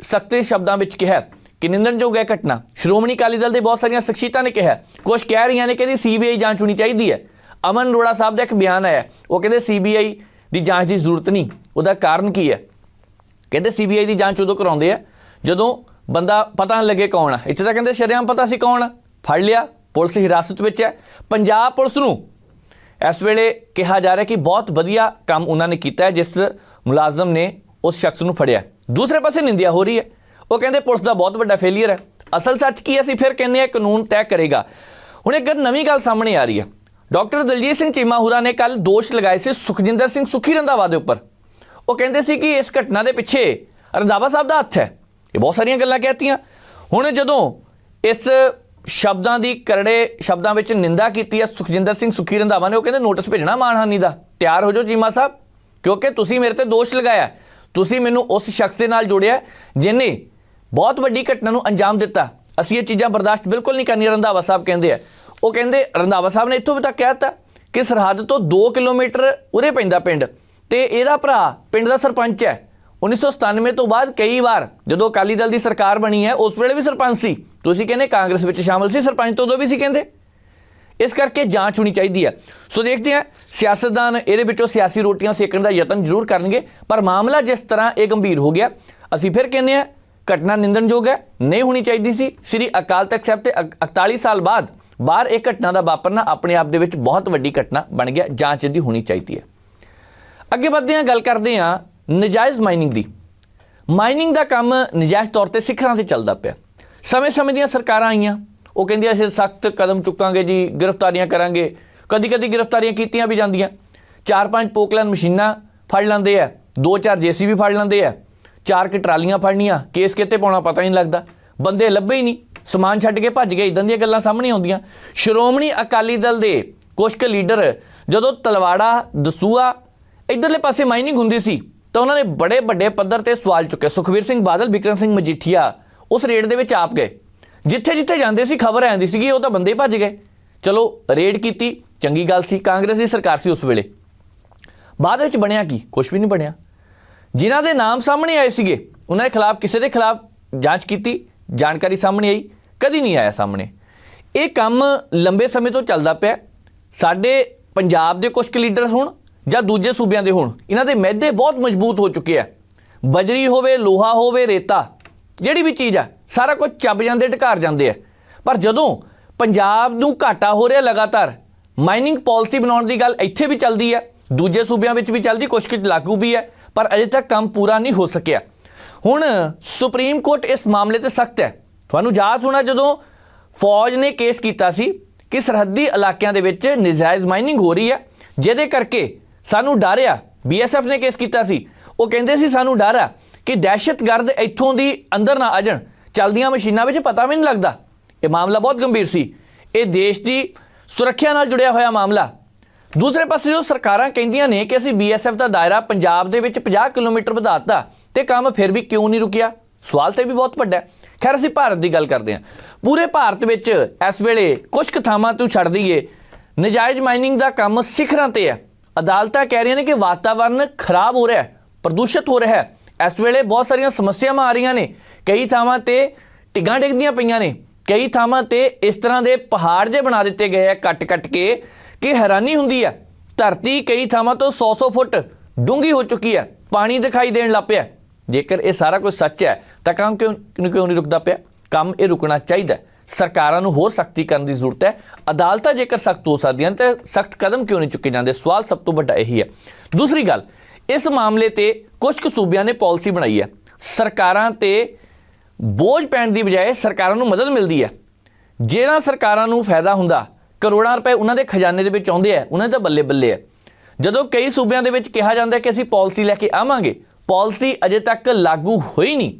ਸਖਤ ਸ਼ਬਦਾਂ ਵਿੱਚ ਕਿਹਾ ਕਿ ਨਿੰਦਣਯੋਗ ਹੈ ਘਟਨਾ ਸ਼੍ਰੋਮਣੀ ਅਕਾਲੀ ਦਲ ਦੇ ਬਹੁਤ ਸਾਰੀਆਂ ਸ਼ਖਸੀਅਤਾਂ ਨੇ ਕਿਹਾ ਕੁਝ ਕਹਿ ਰਹੀਆਂ ਨੇ ਕਿ ਇਹਦੀ ਸੀਬੀਆਈ ਜਾਂਚ ਹੋਣੀ ਚਾਹੀਦੀ ਹੈ। ਅਮਨ ਅਰੋੜਾ ਸਾਹਿਬ ਦਾ ਇੱਕ ਬਿਆਨ ਆਇਆ ਉਹ ਕਹਿੰਦੇ ਸੀਬੀਆਈ ਦੀ ਜਾਂਚ ਦੀ ਜ਼ਰੂਰਤ ਨਹੀਂ। ਉਹਦਾ ਕਾਰਨ ਕੀ ਹੈ? ਕਹਿੰਦੇ ਸੀਬੀਆਈ ਦੀ ਜਾਂਚ ਉਦੋਂ ਕਰਾਉਂਦੇ ਆ ਜਦੋਂ ਬੰਦਾ ਪਤਾ ਨਹੀਂ ਲੱਗੇ ਕੌਣ ਆ। ਇੱਥੇ ਤਾਂ ਕਹਿੰਦੇ ਸ਼ਰੇਆਮ ਪਤਾ ਸੀ ਕੌਣ ਆ। ਫੜ ਲਿਆ, ਪੁਲਿਸ ਹਿਰਾਸਤ ਵਿੱਚ ਹੈ। ਪੰਜਾਬ ਪੁਲਿਸ ਨੂੰ ਇਸ ਵੇਲੇ ਕਿਹਾ ਜਾ ਰਿਹਾ ਕਿ ਬਹੁਤ ਵਧੀਆ ਕੰਮ ਉਹਨਾਂ ਨੇ ਕੀਤਾ ਹੈ, ਜਿਸ ਮੁਲਾਜ਼ਮ ਨੇ ਉਸ ਸ਼ਖਸ ਨੂੰ ਫੜਿਆ। ਦੂਸਰੇ ਪਾਸੇ ਨਿੰਦਿਆ ਹੋ ਰਹੀ ਹੈ। ਉਹ ਕਹਿੰਦੇ ਪੁਲਿਸ ਦਾ ਬਹੁਤ ਵੱਡਾ ਫੇਲਿਅਰ ਹੈ। ਅਸਲ ਸੱਚ ਕੀ ਅਸੀਂ ਫਿਰ ਕਹਿੰਦੇ ਆ ਕਾਨੂੰਨ ਤੈਅ ਕਰੇਗਾ। ਹੁਣ ਇੱਕ ਨਵੀਂ ਗੱਲ ਸਾਹਮਣੇ ਆ ਰਹੀ ਹੈ। ਡਾਕਟਰ ਦਲਜੀਤ ਸਿੰਘ ਚੀਮਾ ਹੁਰਾ ਨੇ ਕੱਲ ਦੋਸ਼ ਲਗਾਏ ਸੀ ਸੁਖਜਿੰਦਰ ਸਿੰਘ ਸੁਖੀ ਰੰਧਾਵਾ ਦੇ ਉੱਪਰ। ਉਹ ਕਹਿੰਦੇ ਸੀ ਕਿ ਇਸ ਘਟਨਾ ਦੇ ਪਿੱਛੇ ਰੰਧਾਵਾ ਸਾਹਿਬ ਦਾ ਹੱਥ ਹੈ। ਇਹ ਬਹੁਤ ਸਾਰੀਆਂ ਗੱਲਾਂ ਕਹਿਤੀਆਂ। ਹੁਣ ਜਦੋਂ ਇਸ ਸ਼ਬਦਾਂ ਦੀ ਕਰੜੇ ਸ਼ਬਦਾਂ ਵਿੱਚ ਨਿੰਦਾ ਕੀਤੀ ਹੈ ਸੁਖਜਿੰਦਰ ਸਿੰਘ ਸੁਖੀ ਰੰਧਾਵਾ ਨੇ, ਉਹ ਕਹਿੰਦੇ, ਨੋਟਿਸ ਭੇਜਣਾ ਮਾਨਹਾਨੀ ਦਾ। ਤਿਆਰ ਹੋ ਜਾਓ ਚੀਮਾ ਸਾਹਿਬ, ਕਿਉਂਕਿ ਤੁਸੀਂ ਮੇਰੇ ਤੇ ਦੋਸ਼ ਲਗਾਇਆ ਤੁਸੀਂ ਮੈਨੂੰ ਉਸ ਸ਼ਖਸ ਦੇ ਨਾਲ ਜੋੜਿਆ ਜਿਨੇ ਬਹੁਤ ਵੱਡੀ ਘਟਨਾ ਨੂੰ ਅੰਜਾਮ ਦਿੱਤਾ। ਅਸੀਂ ਇਹ ਚੀਜ਼ਾਂ ਬਰਦਾਸ਼ਤ ਬਿਲਕੁਲ ਨਹੀਂ ਕਰਨੀਆਂ, ਰੰਧਾਵਾ ਸਾਹਿਬ ਕਹਿੰਦੇ ਆ। ਉਹ ਕਹਿੰਦੇ, ਰੰਧਾਵਾ ਸਾਹਿਬ ਨੇ ਇੱਥੋਂ ਵੀ ਤੱਕ ਕਹਿਤਾ ਕਿ ਸਰਹੱਦ ਤੋਂ 2 ਕਿਲੋਮੀਟਰ ਉਰੇ ਪੈਂਦਾ ਪਿੰਡ ਤੇ ਇਹਦਾ ਭਰਾ, ਪਿੰਡ ਦਾ ਸਰਪੰਚ ਹੈ। 1997 ਤੋਂ ਬਾਅਦ ਕਈ ਵਾਰ ਜਦੋਂ ਅਕਾਲੀ ਦਲ ਦੀ ਸਰਕਾਰ ਬਣੀ ਹੈ, ਉਸ ਵੇਲੇ ਵੀ ਸਰਪੰਚ ਸੀ। ਤੁਸੀਂ ਕਹਿੰਦੇ ਕਾਂਗਰਸ ਵਿੱਚ ਸ਼ਾਮਲ ਸੀ, ਸਰਪੰਚ ਤੋਂ ਉਦੋਂ ਵੀ ਸੀ ਕਹਿੰਦੇ। ਇਸ ਕਰਕੇ ਜਾਂਚ ਹੋਣੀ ਚਾਹੀਦੀ ਹੈ। ਸੋ ਦੇਖਦੇ ਹਾਂ, ਸਿਆਸਤਦਾਨ, ਇਹਦੇ ਵਿੱਚੋਂ ਸਿਆਸੀ ਰੋਟੀਆਂ ਸੇਕਣ ਦਾ ਯਤਨ ਜ਼ਰੂਰ ਕਰਨਗੇ। ਪਰ ਮਾਮਲਾ ਜਿਸ ਤਰ੍ਹਾਂ ਇਹ ਗੰਭੀਰ ਹੋ ਗਿਆ, ਅਸੀਂ ਫਿਰ ਕਹਿੰਦੇ ਹਾਂ, ਘਟਨਾ ਨਿੰਦਣਯੋਗ ਹੈ, ਨਹੀਂ ਹੋਣੀ ਚਾਹੀਦੀ ਸੀ। ਸ੍ਰੀ ਅਕਾਲ ਤਖਤ ਸਾਹਿਬ ਤੇ 41 ਸਾਲ ਬਾਅਦ ਬਾਹਰ ਇਹ ਘਟਨਾ ਦਾ ਵਾਪਰਨਾ ਆਪਣੇ ਆਪ ਦੇ ਵਿੱਚ ਬਹੁਤ ਵੱਡੀ ਘਟਨਾ ਬਣ ਗਿਆ, ਜਾਂਚ ਦੀ ਹੋਣੀ ਚਾਹੀਦੀ ਹੈ। ਅੱਗੇ ਵਧਦੇ ਹਾਂ, ਗੱਲ ਕਰਦੇ ਹਾਂ ਨਜਾਇਜ਼ ਮਾਈਨਿੰਗ ਦੀ। ਮਾਈਨਿੰਗ ਦਾ ਕੰਮ ਨਜਾਇਜ਼ ਤੌਰ ਤੇ ਸਿਖਰਾਂ ਤੇ ਚੱਲਦਾ ਪਿਆ। ਸਮੇਂ-ਸਮੇਂ ਦੀਆਂ ਸਰਕਾਰਾਂ ਆਈਆਂ। ਉਹ ਕਹਿੰਦੀਆਂ, ਅਸੀਂ ਸਖਤ ਕਦਮ ਚੁੱਕਾਂਗੇ ਜੀ, ਗ੍ਰਿਫਤਾਰੀਆਂ ਕਰਾਂਗੇ। ਕਦੀ-ਕਦੀ ਗ੍ਰਿਫਤਾਰੀਆਂ ਕੀਤੀਆਂ ਵੀ ਜਾਂਦੀਆਂ। ਚਾਰ ਪੰਜ ਪੋਕਲਨ ਮਸ਼ੀਨਾਂ ਫੜ ਲੈਂਦੇ ਆ। ਦੋ ਚਾਰ ਜੇਸੀਬੀ ਫੜ ਲੈਂਦੇ ਆ। ਚਾਰ ਕਿ ਟਰਾਲੀਆਂ ਫੜਨੀਆਂ। ਕੇਸ ਕਿਤੇ ਪਾਉਣਾ ਪਤਾ ਹੀ ਨਹੀਂ ਲੱਗਦਾ। ਬੰਦੇ ਲੱਭੇ ਹੀ ਨਹੀਂ। ਸਮਾਨ ਛੱਡ ਕੇ ਭੱਜ ਗਏ। ਇਦਾਂ ਦੀਆਂ ਗੱਲਾਂ ਸਾਹਮਣੇ ਆਉਂਦੀਆਂ। ਸ਼੍ਰੋਮਣੀ ਅਕਾਲੀ ਦਲ ਦੇ ਕੁਝ ਕੁ ਲੀਡਰ ਜਦੋਂ ਤਲਵਾੜਾ ਦਸੂਆ ਇਧਰਲੇ ਪਾਸੇ ਮਾਈਨਿੰਗ ਹੁੰਦੀ ਸੀ ਤਾਂ ਉਹਨਾਂ ਨੇ ਬੜੇ ਵੱਡੇ ਪੱਧਰ ਤੇ ਸਵਾਲ ਚੁੱਕੇ। ਸੁਖਵੀਰ ਸਿੰਘ ਬਾਦਲ, ਵਿਕਰਮ ਸਿੰਘ ਮਜੀਠੀਆ, ਉਸ ਰੇਡ ਦੇ ਵਿੱਚ ਆਪ ਗਏ। ਜਿੱਥੇ ਜਿੱਥੇ ਜਾਂਦੇ ਸੀ, ਖਬਰ ਆਉਂਦੀ ਸੀਗੀ, ਉਹ ਤਾਂ ਬੰਦੇ ਭੱਜ ਗਏ। ਚਲੋ, ਰੇਡ ਕੀਤੀ, ਚੰਗੀ ਗੱਲ ਸੀ, ਕਾਂਗਰਸ ਦੀ ਸਰਕਾਰ ਸੀ ਉਸ ਵੇਲੇ। ਬਾਅਦ ਵਿੱਚ ਬਣਿਆ ਕੀ? ਕੁਝ ਵੀ ਨਹੀਂ ਬਣਿਆ। ਜਿਨ੍ਹਾਂ ਦੇ ਨਾਮ ਸਾਹਮਣੇ ਆਏ ਸੀਗੇ, ਉਹਨਾਂ ਦੇ ਖਿਲਾਫ ਕਿਸੇ ਦੇ ਖਿਲਾਫ ਜਾਂਚ ਕੀਤੀ, ਜਾਣਕਾਰੀ ਸਾਹਮਣੇ ਆਈ, ਕਦੀ ਨਹੀਂ ਆਇਆ ਸਾਹਮਣੇ। ਇਹ ਕੰਮ ਲੰਬੇ ਸਮੇਂ ਤੋਂ ਚੱਲਦਾ ਪਿਆ। ਸਾਡੇ ਪੰਜਾਬ ਦੇ ਕੁਝ ਕੁ ਲੀਡਰ ਹੋਣ ਜਾਂ ਦੂਜੇ ਸੂਬਿਆਂ ਦੇ ਹੋਣ। ਇਹਨਾਂ ਦੇ ਮਹਿਦੇ ਬਹੁਤ ਮਜ਼ਬੂਤ ਹੋ ਚੁੱਕੇ ਆ। ਬਜਰੀ ਹੋਵੇ, ਲੋਹਾ ਹੋਵੇ, ਰੇਤਾ, ਜਿਹੜੀ ਵੀ ਚੀਜ਼ ਆ, ਸਾਰਾ ਕੁਝ ਚੱਬ ਜਾਂਦੇ, ਢਕਾਰ ਜਾਂਦੇ ਆ। ਪਰ ਜਦੋਂ ਪੰਜਾਬ ਨੂੰ ਘਾਟਾ ਹੋ ਰਿਹਾ ਲਗਾਤਾਰ ਮਾਈਨਿੰਗ ਪਾਲਿਸੀ ਬਣਾਉਣ ਦੀ ਗੱਲ ਇੱਥੇ ਵੀ ਚੱਲਦੀ ਹੈ ਦੂਜੇ ਸੂਬਿਆਂ ਵਿੱਚ ਵੀ ਚੱਲਦੀ ਕੁਝ ਕੁਝ ਲਾਗੂ ਵੀ ਹੈ ਪਰ ਅਜੇ ਤੱਕ ਕੰਮ ਪੂਰਾ ਨਹੀਂ ਹੋ ਸਕਿਆ। ਹੁਣ ਸੁਪਰੀਮ ਕੋਰਟ ਇਸ ਮਾਮਲੇ ਤੇ ਸਖਤ ਹੈ। ਤੁਹਾਨੂੰ ਯਾਦ ਹੋਣਾ ਜਦੋਂ ਫੌਜ ਨੇ ਕੇਸ ਕੀਤਾ ਸੀ ਕਿ ਸਰਹੱਦੀ ਇਲਾਕਿਆਂ ਦੇ ਵਿੱਚ ਨਜਾਇਜ਼ ਮਾਈਨਿੰਗ ਹੋ ਰਹੀ ਹੈ ਜਿਹਦੇ ਕਰਕੇ ਸਾਨੂੰ ਡਰ ਆ। ਬੀਐਸਐਫ ਨੇ ਕੇਸ ਕੀਤਾ ਸੀ। ਉਹ ਕਹਿੰਦੇ ਸੀ, ਸਾਨੂੰ ਡਰ ਆ ਕਿ ਦਹਿਸ਼ਤਗਰਦ ਇੱਥੋਂ ਦੀ ਅੰਦਰ ਨਾ ਆ ਜਾਣ। ਚਲਦੀਆਂ ਮਸ਼ੀਨਾਂ ਵਿੱਚ ਪਤਾ ਵੀ ਨਹੀਂ ਲੱਗਦਾ। ਇਹ ਮਾਮਲਾ ਬਹੁਤ ਗੰਭੀਰ ਸੀ। ਇਹ ਦੇਸ਼ ਦੀ ਸੁਰੱਖਿਆ ਨਾਲ ਜੁੜਿਆ ਹੋਇਆ ਮਾਮਲਾ। ਦੂਸਰੇ ਪਾਸੇ ਜੋ ਸਰਕਾਰਾਂ ਕਹਿੰਦੀਆਂ ਨੇ ਕਿ ਅਸੀਂ ਬੀਐਸਐਫ ਦਾ ਦਾਇਰਾ ਪੰਜਾਬ ਦੇ ਵਿੱਚ 50 ਕਿਲੋਮੀਟਰ ਵਧਾਤਾ ਤੇ ਕੰਮ ਫਿਰ ਵੀ ਕਿਉਂ ਨਹੀਂ ਰੁਕਿਆ? ਸਵਾਲ ਤੇ ਵੀ ਬਹੁਤ ਵੱਡਾ ਹੈ। ਖੈਰ, ਅਸੀਂ ਭਾਰਤ ਦੀ ਗੱਲ ਕਰਦੇ ਹਾਂ। ਪੂਰੇ ਭਾਰਤ ਵਿੱਚ ਇਸ ਵੇਲੇ ਕੁਝ ਕੁ ਥਾਵਾਂ ਤੋਂ ਛੱਡ ਦਈਏ। ਨਜਾਇਜ਼ ਮਾਈਨਿੰਗ ਦਾ ਕੰਮ ਸਿਖਰਾਂ ਤੇ ਹੈ। ਅਦਾਲਤਾਂ ਕਹਿ ਰਹੀਆਂ ਨੇ ਕਿ ਵਾਤਾਵਰਣ ਖਰਾਬ ਹੋ ਰਿਹਾ ਹੈ, ਪ੍ਰਦੂਸ਼ਿਤ ਹੋ ਰਿਹਾ ਹੈ। ਇਸ ਵੇਲੇ ਬਹੁਤ ਸਾਰੀਆਂ ਸਮੱਸਿਆਵਾਂ ਆ ਰਹੀਆਂ ਨੇ। ਕਈ ਥਾਵਾਂ ਤੇ ਟਿੱਗਾਂ ਡਿੱਗਦੀਆਂ ਪਈਆਂ ਨੇ। ਕਈ ਥਾਵਾਂ ਤੇ ਇਸ ਤਰ੍ਹਾਂ ਦੇ ਪਹਾੜ ਜੇ ਬਣਾ ਦਿੱਤੇ ਗਏ ਆ ਕੱਟ-ਕੱਟ ਕੇ ਕਿ ਹੈਰਾਨੀ ਹੁੰਦੀ ਹੈ। ਧਰਤੀ ਕਈ ਥਾਵਾਂ ਤੋਂ 100-100 ਫੁੱਟ ਡੂੰਘੀ ਹੋ ਚੁੱਕੀ ਹੈ। ਪਾਣੀ ਦਿਖਾਈ ਦੇਣ ਲੱਗ ਪਿਆ ਜੇਕਰ ਇਹ ਸਾਰਾ ਕੁਝ ਸੱਚ ਹੈ, ਤਾਂ ਕੰਮ ਕਿਉਂ ਕਿਉਂ ਨਹੀਂ ਰੁਕਦਾ ਪਿਆ? ਕੰਮ ਇਹ ਰੁਕਣਾ ਚਾਹੀਦਾ ਸਰਕਾਰਾਂ ਨੂੰ ਹੋਰ ਸਖਤੀ ਕਰਨ ਦੀ ਜ਼ਰੂਰਤ ਹੈ। ਅਦਾਲਤਾਂ ਜੇਕਰ ਸਖਤ ਹੋ ਸਕਦੀਆਂ ਤਾਂ ਸਖਤ ਕਦਮ ਕਿਉਂ ਨਹੀਂ ਚੁੱਕੇ ਜਾਂਦੇ? ਸਵਾਲ ਸਭ ਤੋਂ ਵੱਡਾ ਇਹੀ ਹੈ। ਦੂਸਰੀ ਗੱਲ, ਇਸ ਮਾਮਲੇ ਤੇ ਕੁਝ ਕੁ ਸੂਬਿਆਂ ਨੇ ਪਾਲਿਸੀ ਬਣਾਈ ਹੈ। ਸਰਕਾਰਾਂ ਤੇ ਬੋਝ ਪੈਣ ਦੀ ਬਜਾਏ ਸਰਕਾਰਾਂ ਨੂੰ ਮਦਦ ਮਿਲਦੀ ਹੈ। ਜਿਹੜਾ ਸਰਕਾਰਾਂ ਨੂੰ ਫਾਇਦਾ ਹੁੰਦਾ, ਕਰੋੜਾਂ ਰੁਪਏ ਉਹਨਾਂ ਦੇ ਖਜ਼ਾਨੇ ਦੇ ਵਿੱਚ ਆਉਂਦੇ ਆ, ਉਹਨਾਂ ਦੇ ਬੱਲੇ ਬੱਲੇ ਆ। ਜਦੋਂ ਕਈ ਸੂਬਿਆਂ ਦੇ ਵਿੱਚ ਕਿਹਾ ਜਾਂਦਾ ਕਿ ਅਸੀਂ ਪਾਲਿਸੀ ਲੈ ਕੇ ਆਵਾਂਗੇ, ਪਾਲਿਸੀ ਅਜੇ ਤੱਕ ਲਾਗੂ ਹੋਈ ਨਹੀਂ।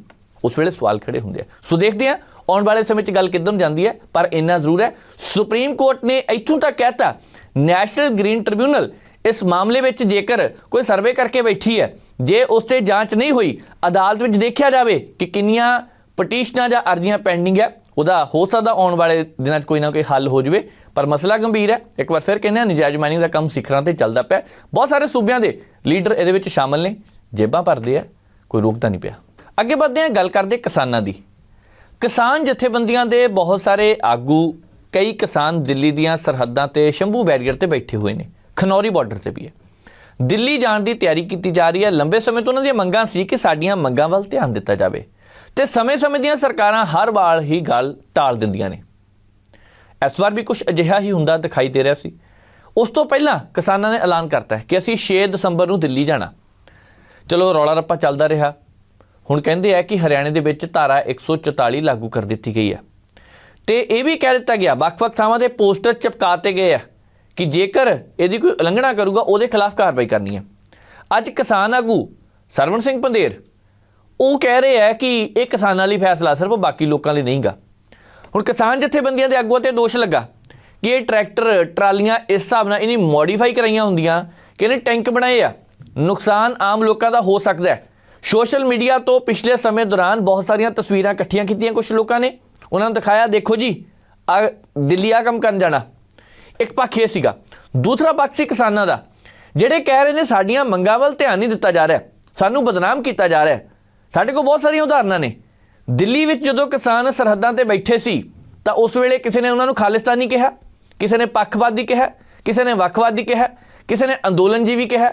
ਉਸ ਵੇਲੇ ਸਵਾਲ ਖੜੇ ਹੁੰਦੇ ਆ। ਸੋ ਦੇਖਦੇ ਆ ਆਉਣ ਵਾਲੇ ਸਮੇਂ 'ਚ ਗੱਲ ਕਿੱਧਰ ਨੂੰ ਜਾਂਦੀ ਹੈ? ਪਰ ਇੰਨਾ ਜ਼ਰੂਰ ਹੈ। ਸੁਪਰੀਮ ਕੋਰਟ ਨੇ ਇੱਥੋਂ ਤੱਕ ਕਹਿਤਾ ਨੈਸ਼ਨਲ ਗ੍ਰੀਨ ਟ੍ਰਿਬਿਊਨਲ ਇਸ ਮਾਮਲੇ ਵਿੱਚ ਜੇਕਰ ਕੋਈ ਸਰਵੇ ਕਰਕੇ ਬੈਠੀ ਹੈ, ਜੇ ਉਸ ਤੇ ਜਾਂਚ ਨਹੀਂ ਹੋਈ, ਅਦਾਲਤ ਵਿੱਚ ਦੇਖਿਆ ਜਾਵੇ ਕਿ ਕਿੰਨੀਆਂ ਪਟੀਸ਼ਨਾਂ ਜਾਂ ਅਰਜ਼ੀਆਂ ਪੈਂਡਿੰਗ ਹੈ, ਉਹਦਾ ਹੋ ਸਕਦਾ ਆਉਣ ਵਾਲੇ ਦਿਨਾਂ 'ਚ ਕੋਈ ਨਾ ਕੋਈ ਹੱਲ ਹੋ ਜਾਵੇ। ਪਰ ਮਸਲਾ ਗੰਭੀਰ ਹੈ। ਇੱਕ ਵਾਰ ਫਿਰ ਕਹਿੰਦੇ ਆ ਨਜਾਇਜ਼ ਮਾਈਨਿੰਗ ਦਾ ਕੰਮ ਸਿਖਰਾਂ ਤੇ ਚੱਲਦਾ ਪਿਆ। ਬਹੁਤ ਸਾਰੇ ਸੂਬਿਆਂ ਦੇ ਲੀਡਰ ਇਹਦੇ ਵਿੱਚ ਸ਼ਾਮਲ ਨੇ। ਜੇਬਾਂ ਭਰਦੇ ਆ, ਕੋਈ ਰੋਕਦਾ ਨਹੀਂ ਪਿਆ। ਅੱਗੇ ਵਧਦੇ ਹਾਂ, ਗੱਲ ਕਰਦੇ ਕਿਸਾਨਾਂ ਦੀ। ਕਿਸਾਨ ਜਥੇਬੰਦੀਆਂ ਦੇ ਬਹੁਤ ਸਾਰੇ ਆਗੂ, ਕਈ ਕਿਸਾਨ ਦਿੱਲੀ ਦੀਆਂ ਸਰਹੱਦਾਂ ਤੇ ਸ਼ੰਭੂ ਬੈਰੀਅਰ ਤੇ ਬੈਠੇ ਹੋਏ ਨੇ। ਖਨੌਰੀ ਬਾਰਡਰ ਤੇ ਵੀ ਹੈ। ਦਿੱਲੀ ਜਾਣ ਦੀ ਤਿਆਰੀ ਕੀਤੀ ਜਾ ਰਹੀ ਹੈ। ਲੰਬੇ ਸਮੇਂ ਤੋਂ ਉਹਨਾਂ ਦੀਆਂ ਮੰਗਾਂ ਸੀ ਕਿ ਸਾਡੀਆਂ ਮੰਗਾਂ ਵੱਲ ਧਿਆਨ ਦਿੱਤਾ ਜਾਵੇ। ਤੇ ਸਮੇਂ-ਸਮੇਂ ਦੀਆਂ ਸਰਕਾਰਾਂ ਹਰ ਵਾਰ ਹੀ ਗੱਲ ਟਾਲ ਦਿੰਦੀਆਂ ਨੇ। ਇਸ ਵਾਰ ਵੀ ਕੁਝ ਅਜਿਹਾ ਹੀ ਹੁੰਦਾ ਦਿਖਾਈ ਦੇ ਰਿਹਾ ਸੀ। ਉਸ ਤੋਂ ਪਹਿਲਾਂ ਕਿਸਾਨਾਂ ਨੇ ਐਲਾਨ ਕਰਤਾ ਹੈ ਕਿ ਅਸੀਂ 6 ਦਸੰਬਰ ਨੂੰ ਦਿੱਲੀ ਜਾਣਾ। ਚਲੋ ਰੌਲਾ ਰੱਪਾ ਚੱਲਦਾ ਰਿਹਾ। ਹੁਣ ਕਹਿੰਦੇ ਆ ਕਿ ਹਰਿਆਣੇ ਦੇ ਵਿੱਚ ਧਾਰਾ 144 ਲਾਗੂ ਕਰ ਦਿੱਤੀ ਗਈ ਹੈ। ਤੇ ਇਹ ਵੀ ਕਹਿ ਦਿੱਤਾ ਗਿਆ, ਵੱਖ-ਵੱਖ ਥਾਵਾਂ ਦੇ ਪੋਸਟਰ ਚਿਪਕਾਤੇ ਗਏ ਆ ਕਿ ਜੇਕਰ ਇਹਦੀ ਕੋਈ ਉਲੰਘਣਾ ਕਰੂਗਾ, ਉਹਦੇ ਖਿਲਾਫ ਕਾਰਵਾਈ ਕਰਨੀ ਹੈ। ਅੱਜ ਕਿਸਾਨ ਆਗੂ ਸਰਵਣ ਸਿੰਘ ਪੰਦੇਰ ਉਹ ਕਹਿ ਰਹੇ ਆ ਕਿ ਇਹ ਕਿਸਾਨਾਂ ਲਈ ਫੈਸਲਾ ਸਿਰਫ ਬਾਕੀ ਲੋਕਾਂ ਲਈ ਨਹੀਂਗਾ। ਹੁਣ ਕਿਸਾਨ ਜਥੇਬੰਦੀਆਂ ਦੇ ਆਗੂਆਂ ਤੇ ਦੋਸ਼ ਲੱਗਾ ਕਿ ਇਹ ਟਰੈਕਟਰ, ਟਰਾਲੀਆਂ ਇਸ ਹਿਸਾਬ ਨਾਲ ਇਹਨੀ ਮੋਡੀਫਾਈ ਕਰਾਈਆਂ ਹੁੰਦੀਆਂ ਕਿ ਇਹਨੇ ਟੈਂਕ ਬਣਾਏ ਆ। ਨੁਕਸਾਨ ਆਮ ਲੋਕਾਂ ਦਾ ਹੋ ਸਕਦਾ ਹੈ। ਸੋਸ਼ਲ ਮੀਡੀਆ ਤੋਂ ਪਿਛਲੇ ਸਮੇਂ ਦੌਰਾਨ ਬਹੁਤ ਸਾਰੀਆਂ ਤਸਵੀਰਾਂ ਇਕੱਠੀਆਂ ਕੀਤੀਆਂ ਕੁਝ ਲੋਕਾਂ ਨੇ। ਉਹਨਾਂ ਨੂੰ ਦਿਖਾਇਆ, ਦੇਖੋ ਜੀ, ਆ ਦਿੱਲੀ ਆ ਕੰਮ ਕਰਨ ਜਾਣਾ। ਇੱਕ ਪੱਖ ਇਹ ਸੀਗਾ। ਦੂਸਰਾ ਪੱਖ ਸੀ ਕਿਸਾਨਾਂ ਦਾ। ਜਿਹੜੇ ਕਹਿ ਰਹੇ ਨੇ ਸਾਡੀਆਂ ਮੰਗਾਂ ਵੱਲ ਧਿਆਨ ਨਹੀਂ ਦਿੱਤਾ ਜਾ ਰਿਹਾ। ਸਾਨੂੰ ਬਦਨਾਮ ਕੀਤਾ ਜਾ ਰਿਹਾ। ਸਾਡੇ ਕੋਲ ਬਹੁਤ ਸਾਰੀਆਂ ਉਦਾਹਰਨਾਂ ਨੇ। ਦਿੱਲੀ ਵਿੱਚ ਜਦੋਂ ਕਿਸਾਨ ਸਰਹੱਦਾਂ ਤੇ ਬੈਠੇ ਸੀ, ਤਾਂ ਉਸ ਵੇਲੇ ਕਿਸੇ ਨੇ ਉਹਨਾਂ ਨੂੰ ਖਾਲਿਸਤਾਨੀ ਕਿਹਾ, ਕਿਸੇ ਨੇ ਪੱਖਵਾਦੀ ਕਿਹਾ, ਕਿਸੇ ਨੇ ਵੱਖਵਾਦੀ ਕਿਹਾ, ਕਿਸੇ ਨੇ ਅੰਦੋਲਨਜੀਵੀ ਕਿਹਾ,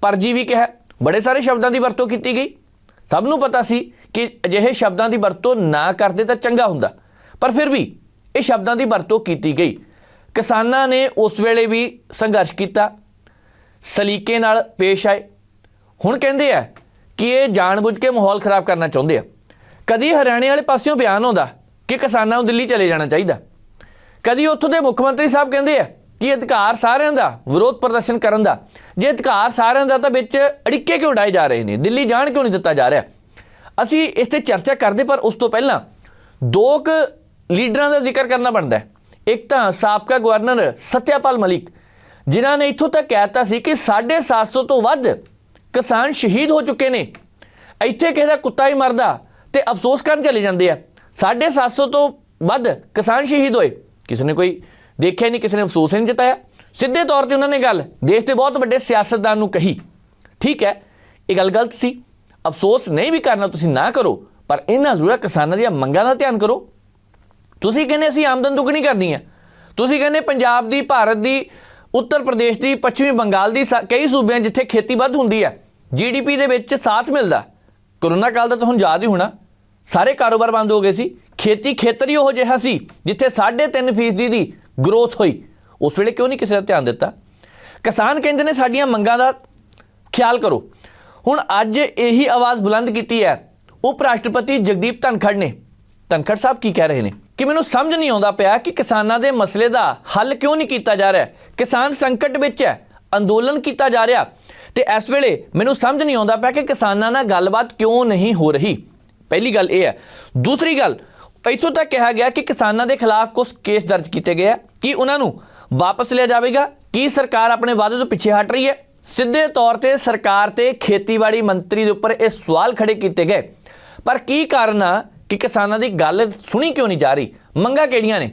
ਪਰਜੀਵੀ ਕਿਹਾ। ਬੜੇ ਸਾਰੇ ਸ਼ਬਦਾਂ ਦੀ ਵਰਤੋਂ ਕੀਤੀ ਗਈ। ਸਭ ਨੂੰ ਪਤਾ ਸੀ ਕਿ ਅਜਿਹੇ ਸ਼ਬਦਾਂ ਦੀ ਵਰਤੋਂ ਨਾ ਕਰਦੇ ਤਾਂ ਚੰਗਾ ਹੁੰਦਾ। ਪਰ ਫਿਰ ਵੀ ਇਹ ਸ਼ਬਦਾਂ ਦੀ ਵਰਤੋਂ ਕੀਤੀ ਗਈ। ਕਿਸਾਨਾਂ ਨੇ ਉਸ ਵੇਲੇ ਵੀ ਸੰਘਰਸ਼ ਕੀਤਾ। ਸਲੀਕੇ ਨਾਲ ਪੇਸ਼ ਆਏ। ਹੁਣ ਕਹਿੰਦੇ ਆ ਕਿ ਇਹ ਜਾਣਬੁੱਝ ਕੇ ਮਾਹੌਲ ਖਰਾਬ ਕਰਨਾ ਚਾਹੁੰਦੇ ਆ। ਕਦੀ ਹਰਿਆਣੇ ਵਾਲੇ ਪਾਸਿਓਂ ਬਿਆਨ ਆਉਂਦਾ ਕਿ ਕਿਸਾਨਾਂ ਨੂੰ ਦਿੱਲੀ ਚਲੇ ਜਾਣਾ ਚਾਹੀਦਾ। ਕਦੀ ਉੱਥੋਂ ਦੇ ਮੁੱਖ ਮੰਤਰੀ ਸਾਹਿਬ ਕਹਿੰਦੇ ਆ ਕਿ ਅਧਿਕਾਰ ਸਾਰਿਆਂ ਦਾ, ਵਿਰੋਧ ਪ੍ਰਦਰਸ਼ਨ ਕਰਨ ਦਾ? ਜੇ ਅਧਿਕਾਰ ਸਾਰਿਆਂ ਦਾ ਤਾਂ ਵਿੱਚ ਅੜਿੱਕੇ ਕਿਉਂ ਉਡਾਏ ਜਾ ਰਹੇ ਨੇ? ਦਿੱਲੀ ਜਾਣ ਕਿਉਂ ਨਹੀਂ ਦਿੱਤਾ ਜਾ ਰਿਹਾ? ਅਸੀਂ ਇਸ ਤੇ ਚਰਚਾ ਕਰਦੇ, ਪਰ ਉਸ ਤੋਂ ਪਹਿਲਾਂ ਦੋ ਕੁ ਲੀਡਰਾਂ ਦਾ ਜ਼ਿਕਰ ਕਰਨਾ ਬਣਦਾ ਹੈ। ਇੱਕ ਤਾਂ ਸਾਬਕਾ ਗਵਰਨਰ ਸਤਿਆਪਾਲ ਮਲਿਕ, ਜਿਨ੍ਹਾਂ ਨੇ ਇੱਥੋਂ ਤੱਕ ਕਹਿਤਾ ਸੀ ਕਿ 750 ਤੋਂ ਵੱਧ ਕਿਸਾਨ ਸ਼ਹੀਦ ਹੋ ਚੁੱਕੇ ਨੇ। ਇੱਥੇ ਕਿਸੇ ਦਾ ਕੁੱਤਾ ਹੀ ਮਰਦਾ ਤੇ ਅਫਸੋਸ ਕਰਨ ਚਲੇ ਜਾਂਦੇ ਆ। 750 ਤੋਂ ਵੱਧ ਕਿਸਾਨ ਸ਼ਹੀਦ ਹੋਏ। ਕਿਸੇ ਨੇ ਕੋਈ ਦੇਖਿਆ ਨਹੀਂ ਕਿਸੇ ਨੇ ਅਫਸੋਸ ਨਹੀਂ ਜਤਾਇਆ? ਸਿੱਧੇ ਤੌਰ ਤੇ ਉਹਨਾਂ ਨੇ ਗੱਲ ਦੇਸ਼ ਦੇ ਬਹੁਤ ਵੱਡੇ ਸਿਆਸਤਦਾਨ ਨੂੰ ਕਹੀ। ਠੀਕ ਹੈ, ਇਹ ਗੱਲ ਗਲਤ ਸੀ। ਅਫਸੋਸ ਨਹੀਂ ਵੀ ਕਰਨਾ ਤੁਸੀਂ ਨਾ ਕਰੋ, ਪਰ ਇਹਨਾਂ ਜ਼ਰੂਰ ਕਿਸਾਨਾਂ ਦੀਆਂ ਮੰਗਾਂ ਦਾ ਧਿਆਨ ਕਰੋ। ਤੁਸੀਂ ਕਹਿੰਦੇ ਅਸੀਂ ਆਮਦਨ ਦੁੱਗਣੀ ਕਰਨੀ ਹੈ। ਤੁਸੀਂ ਕਹਿੰਦੇ ਪੰਜਾਬ ਦੀ, ਭਾਰਤ ਦੀ, ਉੱਤਰ ਪ੍ਰਦੇਸ਼ ਦੀ, ਪੱਛਮੀ ਬੰਗਾਲ ਦੀ ਸਾ- ਕਈ ਸੂਬਿਆਂ ਜਿੱਥੇ ਖੇਤੀ ਵੱਧ ਹੁੰਦੀ ਹੈ ਜੀਡੀਪੀ ਦੇ ਵਿੱਚ ਸਾਥ ਮਿਲਦਾ। ਕਰੋਨਾ ਕਾਲ ਦਾ ਤਾਂ ਹੁਣ ਯਾਦ ਹੀ ਹੋਣਾ। ਸਾਰੇ ਕਾਰੋਬਾਰ ਬੰਦ ਹੋ ਗਏ ਸੀ। ਖੇਤੀ ਖੇਤਰ ਹੀ ਉਹ ਜਿਹਾ ਸੀ, ਜਿੱਥੇ 3.5% ਫੀਸਦੀ ਦੀ ਗਰੋਥ ਹੋਈ। ਉਸ ਵੇਲੇ ਕਿਉਂ ਨਹੀਂ ਕਿਸੇ ਦਾ ਧਿਆਨ ਦਿੱਤਾ? ਕਿਸਾਨ ਕਹਿੰਦੇ ਨੇ, ਸਾਡੀਆਂ ਮੰਗਾਂ ਦਾ ਖਿਆਲ ਕਰੋ। ਹੁਣ ਅੱਜ ਇਹੀ ਆਵਾਜ਼ ਬੁਲੰਦ ਕੀਤੀ ਹੈ, ਉਪ ਰਾਸ਼ਟਰਪਤੀ ਜਗਦੀਪ ਧਨਖੜ ਨੇ। ਧਨਖੜ ਸਾਹਿਬ ਕੀ ਕਹਿ ਰਹੇ ਨੇ? ਕਿ ਮੈਨੂੰ ਸਮਝ ਨਹੀਂ ਆਉਂਦਾ ਪਿਆ ਕਿ ਕਿਸਾਨਾਂ ਦੇ ਮਸਲੇ ਦਾ ਹੱਲ ਕਿਉਂ ਨਹੀਂ ਕੀਤਾ ਜਾ ਰਿਹਾ ਕਿਸਾਨ ਸੰਕਟ ਵਿੱਚ ਹੈ, ਅੰਦੋਲਨ ਕੀਤਾ ਜਾ ਰਿਹਾ। ਤੇ ਇਸ ਵੇਲੇ ਮੈਨੂੰ ਸਮਝ ਨਹੀਂ ਆਉਂਦਾ ਪਿਆ ਕਿ ਕਿਸਾਨਾਂ ਨਾਲ ਗੱਲਬਾਤ ਕਿਉਂ ਨਹੀਂ ਹੋ ਰਹੀ। ਪਹਿਲੀ ਗੱਲ ਇਹ ਹੈ। ਦੂਸਰੀ ਗੱਲ ਇੱਥੋਂ ਤੱਕ ਕਿਹਾ ਗਿਆ ਕਿ ਕਿਸਾਨਾਂ ਦੇ ਖਿਲਾਫ ਕੁਝ ਕੇਸ ਦਰਜ ਕੀਤੇ ਗਏ ਆ। ਕਿ ਉਹਨਾਂ ਨੂੰ ਵਾਪਸ ਲਿਆ ਜਾਵੇਗਾ? ਕੀ ਸਰਕਾਰ ਆਪਣੇ ਵਾਅਦੇ ਤੋਂ ਪਿੱਛੇ ਹਟ ਰਹੀ ਹੈ? ਸਿੱਧੇ ਤੌਰ ਤੇ ਸਰਕਾਰ ਤੇ ਖੇਤੀਬਾੜੀ ਮੰਤਰੀ ਦੇ ਉੱਪਰ ਇਹ ਸਵਾਲ ਖੜੇ ਕੀਤੇ ਗਏ। ਪਰ ਕੀ ਕਾਰਨ ਆ ਕਿ ਕਿਸਾਨਾਂ ਦੀ ਗੱਲ ਸੁਣੀ ਕਿਉਂ ਨਹੀਂ ਜਾ ਰਹੀ? ਮੰਗਾ ਕਿਹੜੀਆਂ ਨੇ?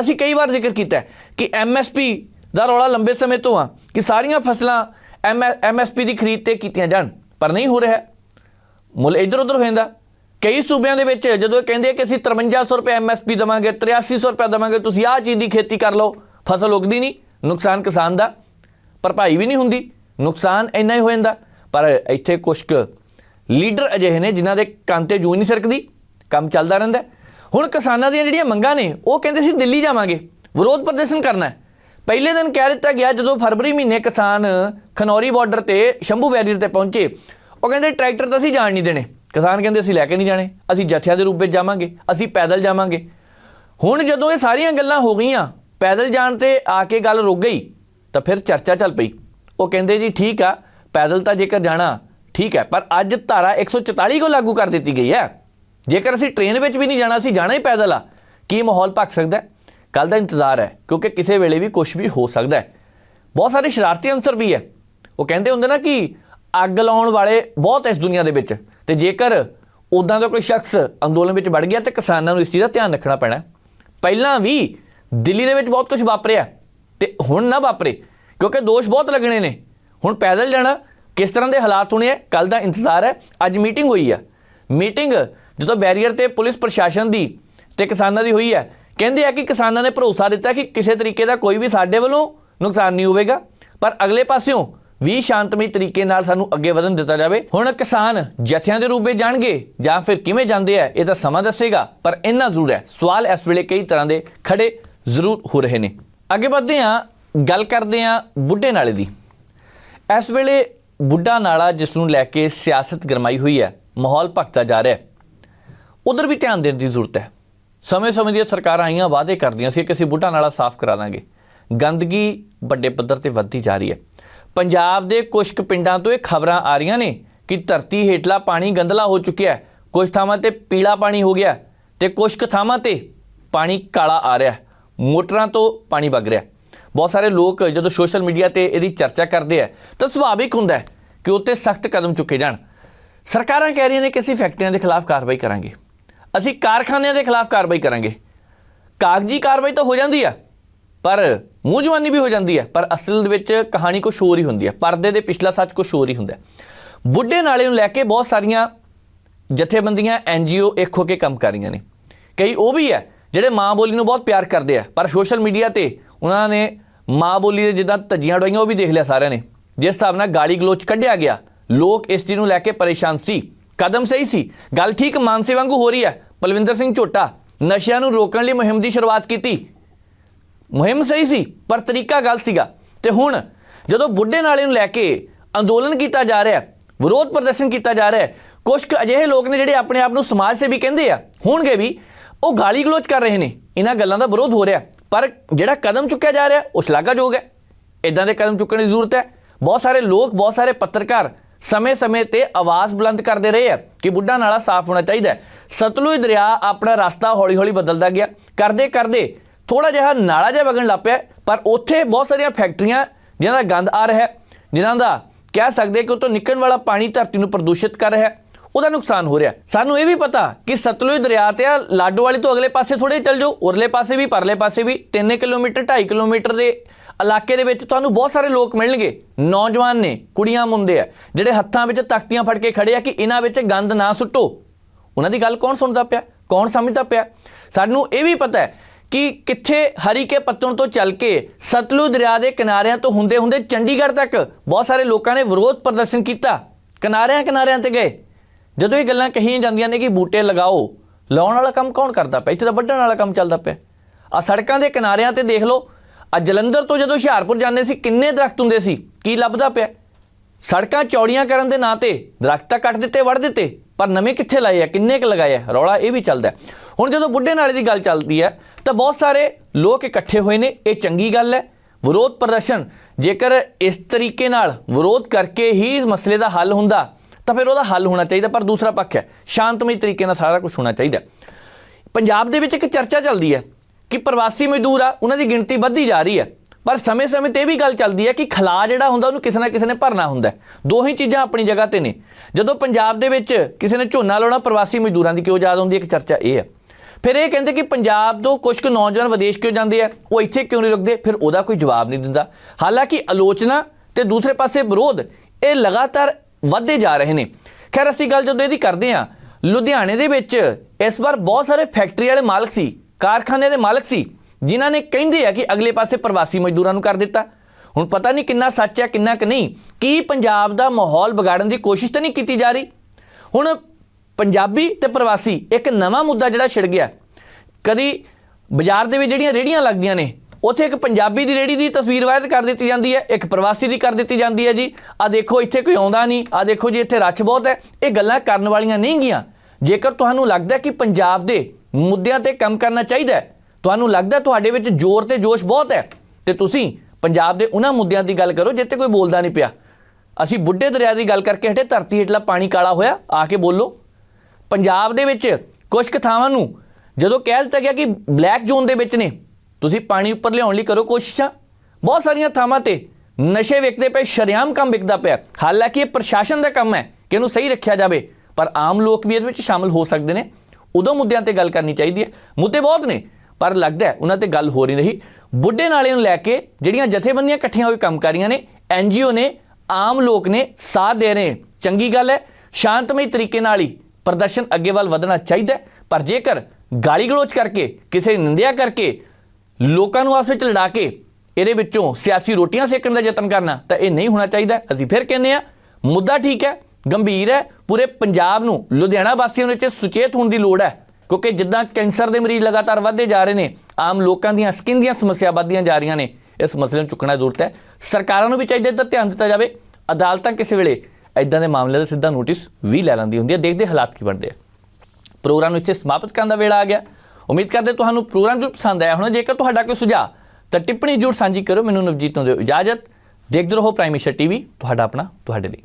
ਅਸੀਂ ਕਈ ਵਾਰ ਜ਼ਿਕਰ ਕੀਤਾ ਹੈ ਕਿ ਐਮਐਸਪੀ ਦਾ ਰੌਲਾ ਲੰਬੇ ਸਮੇਂ ਤੋਂ ਆ ਕਿ ਸਾਰੀਆਂ ਫਸਲਾਂ ਐਮਐਸਪੀ ਦੀ ਖਰੀਦ ਤੇ ਕੀਤੀਆਂ ਜਾਣ, ਪਰ ਨਹੀਂ ਹੋ ਰਿਹਾ। ਮੁੱਲ ਇਧਰ ਉਧਰ ਹੋ ਜਾਂਦਾ। ਕਈ ਸੂਬਿਆਂ ਦੇ ਵਿੱਚ ਜਦੋਂ ਇਹ ਕਹਿੰਦੇ ਕਿ ਅਸੀਂ 5300 ਰੁਪਏ ਐਮਐਸਪੀ ਦਵਾਂਗੇ 8300 ਰੁਪਏ ਦਵਾਂਗੇ, ਤੁਸੀਂ ਆਹ ਚੀਜ਼ ਦੀ ਖੇਤੀ ਕਰ ਲਓ, ਫਸਲ ਉਗਦੀ ਨਹੀਂ, ਨੁਕਸਾਨ ਕਿਸਾਨ ਦਾ ਭਰਪਾਈ ਵੀ ਨਹੀਂ ਹੁੰਦੀ, ਨੁਕਸਾਨ ਇੰਨਾ ਹੀ ਹੋ ਜਾਂਦਾ। ਪਰ ਇੱਥੇ ਕੁਝ ਕੁ ਲੀਡਰ ਅਜਿਹੇ ਨੇ ਜਿਨ੍ਹਾਂ ਦੇ ਕੰਨ ਤੇ ਜੂ ਨਹੀਂ ਸਰਕਦੀ, ਕੰਮ ਚੱਲਦਾ ਰਹਿੰਦਾ ਹੁਣ ਕਿਸਾਨਾਂ ਦੀਆਂ ਜਿਹੜੀਆਂ ਮੰਗਾਂ ਨੇ, ਉਹ ਕਹਿੰਦੇ ਸੀ ਦਿੱਲੀ ਜਾਵਾਂਗੇ, ਵਿਰੋਧ ਪ੍ਰਦਰਸ਼ਨ ਕਰਨਾ ਹੈ। ਪਹਿਲੇ ਦਿਨ ਕਹਿ ਦਿੱਤਾ ਗਿਆ, ਜਦੋਂ ਫਰਵਰੀ ਮਹੀਨੇ ਕਿਸਾਨ ਖਨੌਰੀ ਬਾਰਡਰ ਤੇ ਸ਼ੰਭੂ ਬੈਰੀਅਰ ਤੇ ਪਹੁੰਚੇ, ਉਹ ਕਹਿੰਦੇ ਟਰੈਕਟਰ ਤਾਂ ਅਸੀਂ ਜਾਣ ਨਹੀਂ ਦੇਣੇ। ਕਿਸਾਨ ਕਹਿੰਦੇ, ਅਸੀਂ ਲੈ ਕੇ ਨਹੀਂ ਜਾਣੇ। ਅਸੀਂ ਜਥਿਆਂ ਦੇ ਰੂਪ ਵਿੱਚ ਜਾਵਾਂਗੇ। ਅਸੀਂ ਪੈਦਲ ਜਾਵਾਂਗੇ। ਹੁਣ ਜਦੋਂ ਇਹ ਸਾਰੀਆਂ ਗੱਲਾਂ ਹੋ ਗਈਆਂ, ਪੈਦਲ ਜਾਣ ਤੇ ਆ ਕੇ ਗੱਲ ਰੁਕ ਗਈ, ਤਾਂ ਫਿਰ ਚਰਚਾ ਚੱਲ ਪਈ। ਉਹ ਕਹਿੰਦੇ, ਜੀ, ਠੀਕ ਆ, ਪੈਦਲ ਤਾਂ ਜੇਕਰ ਜਾਣਾ, ਠੀਕ ਹੈ, ਪਰ ਅੱਜ ਧਾਰਾ 144 ਕੋ ਲਾਗੂ ਕਰ ਦਿੱਤੀ ਗਈ ਹੈ। ਜੇਕਰ ਅਸੀਂ ਟ੍ਰੇਨ ਵਿੱਚ ਵੀ ਨਹੀਂ ਜਾਣਾ, ਅਸੀਂ ਜਾਣਾ ਹੀ ਪੈਦਲ ਆ। ਕੀ ਮਾਹੌਲ ਭਖ ਸਕਦਾ ਹੈ? ਕੱਲ ਦਾ ਇੰਤਜ਼ਾਰ ਹੈ, ਕਿਉਂਕਿ ਕਿਸੇ ਵੇਲੇ ਵੀ ਕੁਝ ਵੀ ਹੋ ਸਕਦਾ ਹੈ। ਬਹੁਤ ਸਾਰੇ ਸ਼ਰਾਰਤੀ ਅੰਸਰ ਵੀ ਹੈ। ਉਹ ਕਹਿੰਦੇ ਹੁੰਦੇ ਨਾ ਕਿ ਅੱਗ ਲਾਉਣ ਵਾਲੇ ਬਹੁਤ ਇਸ ਦੁਨੀਆ ਦੇ ਵਿੱਚ। ਤੇ ਜੇਕਰ ਉਦਾਂ ਦਾ ਕੋਈ ਸ਼ਖਸ ਅੰਦੋਲਨ ਵਿੱਚ ਵੜ ਗਿਆ ਤੇ ਕਿਸਾਨਾਂ ਨੂੰ ਇਸ ਚੀਜ਼ ਦਾ ਧਿਆਨ ਰੱਖਣਾ ਪੈਣਾ ਪਹਿਲਾਂ ਵੀ ਦਿੱਲੀ ਦੇ ਵਿੱਚ ਬਹੁਤ ਕੁਝ ਵਾਪਰਿਆ ਤੇ ਹੁਣ ਨਾ ਵਾਪਰੇ, ਕਿਉਂਕਿ ਦੋਸ਼ ਬਹੁਤ ਲੱਗਣੇ ਨੇ। ਹੁਣ ਪੈਦਲ ਜਾਣਾ, ਕਿਸ ਤਰ੍ਹਾਂ ਦੇ ਹਾਲਾਤ ਹੋਣੇ ਆ ਕੱਲ ਦਾ ਇੰਤਜ਼ਾਰ ਹੈ, ਅੱਜ ਮੀਟਿੰਗ ਹੋਈ ਆ। ਮੀਟਿੰਗ ਜਦੋਂ ਬੈਰੀਅਰ ਤੇ ਪੁਲਿਸ ਪ੍ਰਸ਼ਾਸਨ ਦੀ ਤੇ ਕਿਸਾਨਾਂ ਦੀ ਹੋਈ ਹੈ ਕਹਿੰਦੇ ਆ ਕਿ ਕਿਸਾਨਾਂ ਨੇ ਭਰੋਸਾ ਦਿੱਤਾ ਕਿ ਕਿਸੇ ਤਰੀਕੇ ਦਾ ਕੋਈ ਵੀ ਸਾਡੇ ਵੱਲੋਂ ਨੁਕਸਾਨ ਨਹੀਂ ਹੋਵੇਗਾ। ਪਰ ਅਗਲੇ ਪਾਸਿਓਂ ਵੀ ਸ਼ਾਂਤਮਈ ਤਰੀਕੇ ਨਾਲ ਸਾਨੂੰ ਅੱਗੇ ਵਧਣ ਦਿੱਤਾ ਜਾਵੇ। ਹੁਣ ਕਿਸਾਨ ਜਥਿਆਂ ਦੇ ਰੂਪ ਵਿੱਚ ਜਾਣਗੇ ਜਾਂ ਫਿਰ ਕਿਵੇਂ ਜਾਂਦੇ ਆ, ਇਹ ਤਾਂ ਸਮਾਂ ਦੱਸੇਗਾ, ਪਰ ਇੰਨਾ ਜ਼ਰੂਰ ਹੈ। ਸਵਾਲ ਇਸ ਵੇਲੇ ਕਈ ਤਰ੍ਹਾਂ ਦੇ ਖੜੇ ਜ਼ਰੂਰ ਹੋ ਰਹੇ ਨੇ। ਅੱਗੇ ਵਧਦੇ ਹਾਂ, ਗੱਲ ਕਰਦੇ ਹਾਂ ਬੁੱਢੇ ਨਾਲੇ ਦੀ। ਇਸ ਵੇਲੇ ਬੁੱਢਾ ਨਾਲਾ ਜਿਸ ਨੂੰ ਲੈ ਕੇ ਸਿਆਸਤ ਗਰਮਾਈ ਹੋਈ ਹੈ, ਮਾਹੌਲ ਭਖਦਾ ਜਾ ਰਿਹਾ ਹੈ। ਉਧਰ ਵੀ ਧਿਆਨ ਦੇਣ ਦੀ ਜ਼ਰੂਰਤ ਹੈ। ਸਮੇਂ-ਸਮੇਂ ਦੀਆਂ ਸਰਕਾਰਾਂ ਆਈਆਂ, ਵਾਅਦੇ ਕਰਦੀਆਂ ਸੀ ਕਿ ਅਸੀਂ ਬੁੱਢਾ ਨਾਲਾ ਸਾਫ਼ ਕਰਾ ਦਾਂਗੇ। ਗੰਦਗੀ ਵੱਡੇ ਪੱਧਰ ਤੇ ਵੱਧਦੀ ਜਾ ਰਹੀ ਹੈ। ਪੰਜਾਬ ਦੇ ਕੁਝ ਕੁ ਪਿੰਡਾਂ ਤੋਂ ਇਹ ਖਬਰਾਂ ਆ ਰਹੀਆਂ ਨੇ ਕਿ ਧਰਤੀ ਹੇਠਲਾ ਪਾਣੀ ਗੰਦਲਾ ਹੋ ਚੁੱਕਿਆ ਹੈ। ਕੁਝ ਥਾਵਾਂ ਤੇ ਪੀਲਾ ਪਾਣੀ ਹੋ ਗਿਆ ਹੈ ਤੇ ਕੁਝ ਕੁ ਥਾਵਾਂ ਤੇ ਪਾਣੀ ਕਾਲਾ ਆ ਰਿਹਾ ਮੋਟਰਾਂ ਤੋਂ ਪਾਣੀ ਵਗ ਰਿਹਾ ਬਹੁਤ ਸਾਰੇ ਲੋਕ ਜਦੋਂ ਸੋਸ਼ਲ ਮੀਡੀਆ ਤੇ ਇਹਦੀ ਚਰਚਾ ਕਰਦੇ ਆ ਤਾਂ ਸੁਭਾਵਿਕ ਹੁੰਦਾ ਹੈ ਕਿ ਉੱਤੇ ਸਖਤ ਕਦਮ ਚੁੱਕੇ ਜਾਣ। ਸਰਕਾਰਾਂ ਕਹਿ ਰਹੀਆਂ ਨੇ ਕਿ ਅਸੀਂ ਫੈਕਟਰੀਆਂ ਦੇ ਖਿਲਾਫ ਕਾਰਵਾਈ ਕਰਾਂਗੇ। ਅਸੀਂ ਕਾਰਖਾਨਿਆਂ ਦੇ ਖਿਲਾਫ ਕਾਰਵਾਈ ਕਰਾਂਗੇ। ਕਾਗਜ਼ੀ ਕਾਰਵਾਈ ਤਾਂ ਹੋ ਜਾਂਦੀ ਆ ਪਰ ਮੂੰਹ ਜਵਾਨੀ ਵੀ ਹੋ ਜਾਂਦੀ ਹੈ, ਪਰ ਅਸਲ ਦੇ ਵਿੱਚ ਕਹਾਣੀ ਕੁਛ ਹੋਰ ਹੀ ਹੁੰਦੀ ਹੈ। ਪਰਦੇ ਦੇ ਪਿਛਲਾ ਸੱਚ ਕੁਛ ਹੋਰ ਹੀ ਹੁੰਦਾ ਬੁੱਢੇ ਨਾਲੇ ਨੂੰ ਲੈ ਕੇ ਬਹੁਤ ਸਾਰੀਆਂ ਜਥੇਬੰਦੀਆਂ ਐਨਜੀਓ ਇੱਕ ਹੋ ਕੇ ਕੰਮ ਕਰ ਰਹੀਆਂ ਨੇ। ਕਈ ਉਹ ਵੀ ਹੈ ਜਿਹੜੇ ਮਾਂ ਬੋਲੀ ਨੂੰ ਬਹੁਤ ਪਿਆਰ ਕਰਦੇ ਆ, ਪਰ ਸੋਸ਼ਲ ਮੀਡੀਆ ਤੇ ਉਹਨਾਂ ਨੇ ਮਾਂ ਬੋਲੀ ਦੇ ਜਿੱਦਾਂ ਧੱਜੀਆਂ ਡੋਈਆਂ ਉਹ ਵੀ ਦੇਖ ਲਿਆ ਸਾਰਿਆਂ ਨੇ। ਜਿਸ ਹਿਸਾਬ ਨਾਲ ਗਾਲੀ ਗਲੋਚ ਕੱਢਿਆ ਗਿਆ, ਲੋਕ ਇਸ ਚੀਜ਼ ਨੂੰ ਲੈ ਕੇ ਪਰੇਸ਼ਾਨ ਸੀ। ਕਦਮ ਸਹੀ ਸੀ। ਗੱਲ ਠੀਕ ਮਾਨਸੇ ਵਾਂਗੂ ਹੋ ਰਹੀ ਹੈ। ਪਲਵਿੰਦਰ ਸਿੰਘ ਝੋਟਾ ਨਸ਼ਿਆਂ ਨੂੰ ਰੋਕਣ ਲਈ ਮੁਹਿੰਮ ਦੀ ਸ਼ੁਰੂਆਤ ਕੀਤੀ। ਮੁਹਿੰਮ ਸਹੀ ਸੀ, ਪਰ ਤਰੀਕਾ ਗਲਤ ਸੀਗਾ। ਤੇ ਹੁਣ ਜਦੋਂ ਬੁੱਢੇ ਨਾਲੇ ਨੂੰ ਲੈ ਕੇ ਅੰਦੋਲਨ ਕੀਤਾ ਜਾ ਰਿਹਾ ਹੈ ਵਿਰੋਧ ਪ੍ਰਦਰਸ਼ਨ ਕੀਤਾ ਜਾ ਰਿਹਾ ਹੈ ਕੁਝ ਕੁ ਅਜਿਹੇ ਲੋਕ ਨੇ ਜਿਹੜੇ ਆਪਣੇ ਆਪ ਨੂੰ ਸਮਾਜ ਸੇਵੀ ਕਹਿੰਦੇ ਆ, ਹੋਣਗੇ ਵੀ ਉਹ ਗਾਲੀ ਗਲੋਚ ਕਰ ਰਹੇ ਨੇ, ਇਹਨਾਂ ਗੱਲਾਂ ਦਾ ਵਿਰੋਧ ਹੋ ਰਿਹਾ, ਪਰ ਜਿਹੜਾ ਕਦਮ ਚੁੱਕਿਆ ਜਾ ਰਿਹਾ, ਉਹ ਸ਼ਲਾਘਾਯੋਗ ਹੈ। ਇਦਾਂ ਦੇ ਕਦਮ ਚੁੱਕਣ ਦੀ ਜ਼ਰੂਰਤ ਹੈ। ਬਹੁਤ ਸਾਰੇ ਲੋਕ, ਬਹੁਤ ਸਾਰੇ ਪੱਤਰਕਾਰ ਸਮੇਂ-ਸਮੇਂ ਤੇ ਆਵਾਜ਼ ਬੁਲੰਦ ਕਰਦੇ ਰਹੇ ਆ ਕਿ ਬੁੱਢਾ ਨਾਲਾ ਸਾਫ਼ ਹੋਣਾ ਚਾਹੀਦਾ ਹੈ। ਸਤਲੁਜ ਦਰਿਆ ਆਪਣਾ ਰਸਤਾ ਹੌਲੀ-ਹੌਲੀ ਬਦਲਦਾ ਗਿਆ। ਕਰਦੇ ਕਰਦੇ ਥੋੜਾ ਜਿਹਾ ਨਾਲਾ ਜਿਹਾ ਵਗਣ ਲੱਗ ਪਿਆ, ਪਰ ਉੱਥੇ ਬਹੁਤ ਸਾਰੀਆਂ ਫੈਕਟਰੀਆਂ ਜਿਨ੍ਹਾਂ ਦਾ ਗੰਦ ਆ ਰਿਹਾ ਹੈ, ਜਿਨ੍ਹਾਂ ਦਾ ਕਹਿ ਸਕਦੇ ਕਿ ਉਤੋਂ ਨਿਕਲਣ ਵਾਲਾ ਪਾਣੀ ਧਰਤੀ ਨੂੰ ਪ੍ਰਦੂਸ਼ਿਤ ਕਰ ਰਿਹਾ ਹੈ, ਉਹਦਾ ਨੁਕਸਾਨ ਹੋ ਰਿਹਾ ਸਾਨੂੰ ਇਹ ਵੀ ਪਤਾ ਕਿ ਸਤਲੁਜ ਦਰਿਆ ਤੇ ਆ, ਲਾਡੋ ਵਾਲੀ ਤੋਂ ਅਗਲੇ ਪਾਸੇ ਥੋੜੇ ਚੱਲ ਜਾਓ, ਉਰਲੇ ਪਾਸੇ ਵੀ, ਪਰਲੇ ਪਾਸੇ ਵੀ 3 ਕਿਲੋਮੀਟਰ 2.5 ਕਿਲੋਮੀਟਰ ਦੇ ਇਲਾਕੇ ਦੇ ਵਿੱਚ ਤੁਹਾਨੂੰ ਬਹੁਤ ਸਾਰੇ ਲੋਕ ਮਿਲਣਗੇ, ਨੌਜਵਾਨ ਨੇ, ਕੁੜੀਆਂ, ਮੁੰਡੇ ਆ, ਜਿਹੜੇ ਹੱਥਾਂ ਵਿੱਚ ਤਖਤੀਆਂ ਫੜ ਕੇ ਖੜੇ ਆ ਕਿ ਇਹਨਾਂ ਵਿੱਚ ਗੰਦ ਨਾ ਸੁੱਟੋ। ਉਹਨਾਂ ਦੀ ਗੱਲ ਕੌਣ ਸੁਣਦਾ ਪਿਆ? ਕੌਣ ਸਮਝਦਾ ਪਿਆ? ਸਾਨੂੰ ਇਹ ਵੀ ਪਤਾ ਹੈ ਕਿ ਕਿੱਥੇ ਹਰੀਕੇ ਪੱਤਣ ਤੋਂ ਚੱਲ ਕੇ ਸਤਲੁਜ ਦਰਿਆ ਦੇ ਕਿਨਾਰਿਆਂ ਤੋਂ ਹੁੰਦੇ ਹੁੰਦੇ ਚੰਡੀਗੜ੍ਹ ਤੱਕ ਬਹੁਤ ਸਾਰੇ ਲੋਕਾਂ ਨੇ ਵਿਰੋਧ ਪ੍ਰਦਰਸ਼ਨ ਕੀਤਾ। ਕਿਨਾਰਿਆਂ ਕਿਨਾਰਿਆਂ ਤੇ ਗਏ। ਜਦੋਂ ਇਹ ਗੱਲਾਂ ਕਹੀਆਂ ਜਾਂਦੀਆਂ ਨੇ ਕਿ ਬੂਟੇ ਲਗਾਓ, ਲਾਉਣ ਵਾਲਾ ਕੰਮ ਕੌਣ ਕਰਦਾ ਪਿਆ? ਇੱਥੇ ਤਾਂ ਵੱਢਣ ਵਾਲਾ ਕੰਮ ਚੱਲਦਾ ਪਿਆ। ਆ ਸੜਕਾਂ ਦੇ ਕਿਨਾਰਿਆਂ ਤੇ ਦੇਖ ਲਓ। ਆ ਜਲੰਧਰ ਤੋਂ ਜਦੋਂ ਹੁਸ਼ਿਆਰਪੁਰ ਜਾਂਦੇ ਸੀ, ਕਿੰਨੇ ਦਰਖਤ ਹੁੰਦੇ ਸੀ? ਕੀ ਲੱਭਦਾ ਪਿਆ? ਸੜਕਾਂ ਚੌੜੀਆਂ ਕਰਨ ਦੇ ਨਾਂ ਤੇ ਦਰਖਤ ਤਾਂ ਕੱਟ ਦਿੱਤੇ ਵੜ ਦਿੱਤੇ। ਪਰ ਨਵੇਂ ਕਿੱਥੇ ਲਾਏ ਆ? ਕਿੰਨੇ ਕੁ ਲਗਾਏ ਆ? ਰੌਲਾ ਇਹ ਵੀ ਚੱਲਦਾ ਹੁਣ ਜਦੋਂ ਬੁੱਢੇ ਨਾਲੇ ਦੀ ਗੱਲ ਚੱਲਦੀ ਹੈ, ਤਾਂ ਬਹੁਤ ਸਾਰੇ ਲੋਕ ਇਕੱਠੇ ਹੋਏ ਨੇ। ਇਹ ਚੰਗੀ ਗੱਲ ਹੈ। ਵਿਰੋਧ ਪ੍ਰਦਰਸ਼ਨ, ਜੇਕਰ ਇਸ ਤਰੀਕੇ ਨਾਲ ਵਿਰੋਧ ਕਰਕੇ ਹੀ ਇਸ ਮਸਲੇ ਦਾ ਹੱਲ ਹੁੰਦਾ, ਤਾਂ ਫਿਰ ਉਹਦਾ ਹੱਲ ਹੋਣਾ ਚਾਹੀਦਾ। ਪਰ ਦੂਸਰਾ ਪੱਖ ਹੈ, ਸ਼ਾਂਤਮਈ ਤਰੀਕੇ ਨਾਲ ਸਾਰਾ ਕੁਝ ਹੋਣਾ ਚਾਹੀਦਾ ਪੰਜਾਬ ਦੇ ਵਿੱਚ ਇੱਕ ਚਰਚਾ ਚੱਲਦੀ ਹੈ ਕਿ ਪ੍ਰਵਾਸੀ ਮਜ਼ਦੂਰ ਆ, ਉਹਨਾਂ ਦੀ ਗਿਣਤੀ ਵੱਧਦੀ ਜਾ ਰਹੀ ਹੈ। ਪਰ ਸਮੇਂ-ਸਮੇਂ ਤੇ ਇਹ ਵੀ ਗੱਲ ਚੱਲਦੀ ਹੈ ਕਿ ਖਲਾ ਜਿਹੜਾ ਹੁੰਦਾ, ਉਹਨੂੰ ਕਿਸੇ ਨਾ ਕਿਸੇ ਨੇ ਭਰਨਾ ਹੁੰਦਾ ਦੋ ਹੀ ਚੀਜ਼ਾਂ ਆਪਣੀ ਜਗ੍ਹਾ ਤੇ ਨੇ। ਜਦੋਂ ਪੰਜਾਬ ਦੇ ਵਿੱਚ ਕਿਸੇ ਨੇ ਝੋਨਾ ਲਾਉਣਾ, ਪ੍ਰਵਾਸੀ ਮਜ਼ਦੂਰਾਂ ਦੀ ਕਿਉਂ ਯਾਦ ਆਉਂਦੀ ਇੱਕ ਚਰਚਾ ਇਹ ਹੈ। ਫਿਰ ਇਹ ਕਹਿੰਦੇ ਕਿ ਪੰਜਾਬ ਤੋਂ ਕੁਝ ਕੁ ਨੌਜਵਾਨ ਵਿਦੇਸ਼ ਕਿਉਂ ਜਾਂਦੇ ਆ? ਉਹ ਇੱਥੇ ਕਿਉਂ ਨਹੀਂ ਰੁਕਦੇ? ਫਿਰ ਉਹਦਾ ਕੋਈ ਜਵਾਬ ਨਹੀਂ ਦਿੰਦਾ। ਹਾਲਾਂਕਿ ਆਲੋਚਨਾ ਤੇ ਦੂਸਰੇ ਪਾਸੇ ਵਿਰੋਧ, ਇਹ ਲਗਾਤਾਰ ਵੱਧਦੇ ਜਾ ਰਹੇ ਨੇ। ਖੈਰ, ਅਸੀਂ ਗੱਲ ਜਦੋਂ ਇਹਦੀ ਕਰਦੇ ਆ ਲੁਧਿਆਣੇ ਦੇ ਵਿੱਚ ਇਸ ਵਾਰ ਬਹੁਤ ਸਾਰੇ ਫੈਕਟਰੀ ਵਾਲੇ ਮਾਲਕ ਸੀ, ਕਾਰਖਾਨੇ ਦੇ ਮਾਲਕ ਸੀ। ਜਿਨ੍ਹਾਂ ਨੇ ਕਹਿੰਦੇ ਆ ਕਿ ਅਗਲੇ ਪਾਸੇ ਪ੍ਰਵਾਸੀ ਮਜ਼ਦੂਰਾਂ ਨੂੰ ਕਰ ਦਿੱਤਾ। ਹੁਣ ਪਤਾ ਨਹੀਂ ਕਿੰਨਾ ਸੱਚ ਹੈ ਕਿੰਨਾ ਕਿ ਨਹੀਂ। ਕੀ ਪੰਜਾਬ ਦਾ ਮਾਹੌਲ ਵਿਗਾੜਨ ਦੀ ਕੋਸ਼ਿਸ਼ ਤਾਂ ਨਹੀਂ ਕੀਤੀ ਜਾ ਰਹੀ? ਹੁਣ ਪੰਜਾਬੀ ਤੇ ਪ੍ਰਵਾਸੀ, ਇੱਕ ਨਵਾਂ ਮੁੱਦਾ ਜਿਹੜਾ ਛਿੜ ਗਿਆ। ਕਦੀ ਬਾਜ਼ਾਰ ਦੇ ਵਿੱਚ ਜਿਹੜੀਆਂ ਰੇੜੀਆਂ ਲੱਗਦੀਆਂ ਨੇ, ਉੱਥੇ ਇੱਕ ਪੰਜਾਬੀ ਦੀ ਰੇੜੀ ਦੀ ਤਸਵੀਰ ਵਾਇਰਲ ਕਰ ਦਿੱਤੀ ਜਾਂਦੀ ਹੈ, ਇੱਕ ਪ੍ਰਵਾਸੀ ਦੀ ਕਰ ਦਿੱਤੀ ਜਾਂਦੀ ਹੈ ਜੀ। ਆ ਦੇਖੋ, ਇੱਥੇ ਕੋਈ ਆਉਂਦਾ ਨਹੀਂ। ਆ ਦੇਖੋ ਜੀ, ਇੱਥੇ ਰੱਛ ਬਹੁਤ ਹੈ। ਇਹ ਗੱਲਾਂ ਕਰਨ ਵਾਲੀਆਂ ਨਹੀਂ ਗੀਆਂ ਜੇਕਰ ਤੁਹਾਨੂੰ ਲੱਗਦਾ ਕਿ ਪੰਜਾਬ ਦੇ ਮੁੱਦਿਆਂ ਤੇ ਕੰਮ ਕਰਨਾ ਚਾਹੀਦਾ ਹੈ ਤੁਹਾਨੂੰ ਲੱਗਦਾ ਤੁਹਾਡੇ ਵਿੱਚ ਜ਼ੋਰ ਤੇ ਜੋਸ਼ ਬਹੁਤ ਹੈ? ਤੇ ਤੁਸੀਂ ਪੰਜਾਬ ਦੇ ਉਹਨਾਂ ਮੁੱਦਿਆਂ ਦੀ ਗੱਲ ਕਰੋ ਜਿੱਤੇ ਕੋਈ ਬੋਲਦਾ ਨਹੀਂ ਪਿਆ। ਅਸੀਂ ਬੁੱਢੇ ਦਰਿਆ ਦੀ ਗੱਲ ਕਰਕੇ ਹਟੇ, ਧਰਤੀ ਹੇਠਲਾ ਪਾਣੀ ਕਾਲਾ ਹੋਇਆ, ਆ ਕੇ ਬੋਲੋ। ਪੰਜਾਬ ਦੇ ਵਿੱਚ ਕੁਝ ਕੁ ਥਾਵਾਂ ਨੂੰ ਜਦੋਂ ਕਹਿ ਦਿੱਤਾ ਗਿਆ ਕਿ ਬਲੈਕ ਜ਼ੋਨ ਦੇ ਵਿੱਚ ਨੇ, ਤੁਸੀਂ ਪਾਣੀ ਉੱਪਰ ਲਿਆਉਣ ਲਈ ਕਰੋ ਕੋਸ਼ਿਸ਼ਾਂ। ਬਹੁਤ ਸਾਰੀਆਂ ਥਾਵਾਂ ਤੇ ਨਸ਼ੇ ਵਿਕਦੇ ਪਏ, ਸ਼ਰੇਆਮ ਕੰਮ ਵਿਕਦਾ ਪਿਆ। ਹਾਲਾਂਕਿ ਇਹ ਪ੍ਰਸ਼ਾਸਨ ਦਾ ਕੰਮ ਹੈ ਕਿ ਇਹਨੂੰ ਸਹੀ ਰੱਖਿਆ ਜਾਵੇ, ਪਰ ਆਮ ਲੋਕ ਵੀ ਇਹਦੇ ਵਿੱਚ ਸ਼ਾਮਲ ਹੋ ਸਕਦੇ ਨੇ। ਉਦੋਂ ਮੁੱਦਿਆਂ ਤੇ ਗੱਲ ਕਰਨੀ ਚਾਹੀਦੀ ਹੈ। ਮੁੱਦੇ ਬਹੁਤ ਨੇ। ਪਰ ਲੱਗਦਾ ਉਹਨਾਂ ਤੇ ਗੱਲ ਹੋ ਨਹੀਂ। ਰਹੀ ਬੁੱਢੇ ਨਾਲੇ ਨੂੰ ਲੈ ਕੇ ਜਿਹੜੀਆਂ ਜਥੇਬੰਦੀਆਂ ਇਕੱਠੀਆਂ ਹੋਈ ਕੰਮ ਕਰ ਰਹੀਆਂ ਨੇ ਐਨਜੀਓ ਨੇ, ਆਮ ਲੋਕ ਨੇ, ਸਾਥ ਦੇ ਰਹੇ ਚੰਗੀ ਗੱਲ ਹੈ, ਸ਼ਾਂਤਮਈ ਤਰੀਕੇ ਨਾਲ ਹੀ ਪ੍ਰਦਰਸ਼ਨ ਅੱਗੇ ਵੱਲ ਵਧਣਾ ਚਾਹੀਦਾ ਪਰ ਜੇਕਰ ਗਾਲੀ ਗਲੋਚ ਕਰਕੇ, ਕਿਸੇ ਨਿੰਦਿਆ ਕਰਕੇ ਲੋਕਾਂ ਨੂੰ ਆਪਸ ਵਿੱਚ ਲੜਾ ਕੇ ਇਹਦੇ ਵਿੱਚੋਂ ਸਿਆਸੀ ਰੋਟੀਆਂ ਸੇਕਣ ਦਾ ਯਤਨ ਕਰਨਾ, ਤਾਂ ਇਹ ਨਹੀਂ ਹੋਣਾ ਚਾਹੀਦਾ। ਅਸੀਂ ਫਿਰ ਕਹਿੰਦੇ ਆ ਮੁੱਦਾ ਠੀਕ ਹੈ, ਗੰਭੀਰ ਹੈ, ਪੂਰੇ ਪੰਜਾਬ ਨੂੰ, ਲੁਧਿਆਣਾ ਵਾਸੀਆਂ ਵਿੱਚ ਸੁਚੇਤ ਹੋਣ ਦੀ ਲੋੜ ਹੈ। ਕਿਉਂਕਿ ਜਿੱਦਾਂ ਕੈਂਸਰ ਦੇ ਮਰੀਜ਼ ਲਗਾਤਾਰ ਵਧਦੇ ਜਾ ਰਹੇ ਨੇ, ਆਮ ਲੋਕਾਂ ਦੀਆਂ ਸਕਿਨ ਦੀਆਂ ਸਮੱਸਿਆ ਵੱਧਦੀਆਂ ਜਾ ਰਹੀਆਂ ਨੇ, ਇਸ ਮਸਲੇ ਨੂੰ ਚੁੱਕਣਾ ਜ਼ਰੂਰਤ ਹੈ। ਸਰਕਾਰਾਂ ਨੂੰ ਵੀ ਚਾਹੀਦਾ ਇਹਦਾ ਧਿਆਨ ਦਿੱਤਾ ਜਾਵੇ। ਅਦਾਲਤਾਂ ਕਿਸੇ ਵੇਲੇ ਇਦਾਂ ਦੇ ਮਾਮਲੇ ਦਾ ਸਿੱਧਾ ਨੋਟਿਸ ਵੀ ਲੈ ਲੈਂਦੀ ਹੁੰਦੀ ਹੈ। ਦੇਖਦੇ ਹਾਲਾਤ ਕੀ ਬਣਦੇ ਆ। ਪ੍ਰੋਗਰਾਮ ਨੂੰ ਇੱਥੇ ਸਮਾਪਤ ਕਰਨ ਦਾ ਵੇਲਾ ਆ ਗਿਆ। ਉਮੀਦ ਕਰਦੇ ਤੁਹਾਨੂੰ ਪ੍ਰੋਗਰਾਮ ਜੋ ਪਸੰਦ ਆਇਆ ਹੋਣਾ। ਜੇਕਰ ਤੁਹਾਡਾ ਕੋਈ ਸੁਝਾਅ ਤਾਂ ਟਿੱਪਣੀ ਜ਼ਰੂਰ ਸਾਂਝੀ ਕਰੋ ਮੈਨੂੰ ਨਵਜੀਤ ਨੂੰ ਦਿਓ ਇਜਾਜ਼ਤ। ਦੇਖਦੇ ਰਹੋ ਪ੍ਰਾਈਮ ਮਿਸ਼ਨ ਟੀਵੀ। ਤੁਹਾਡਾ ਆਪਣਾ, ਤੁਹਾਡੇ ਲਈ।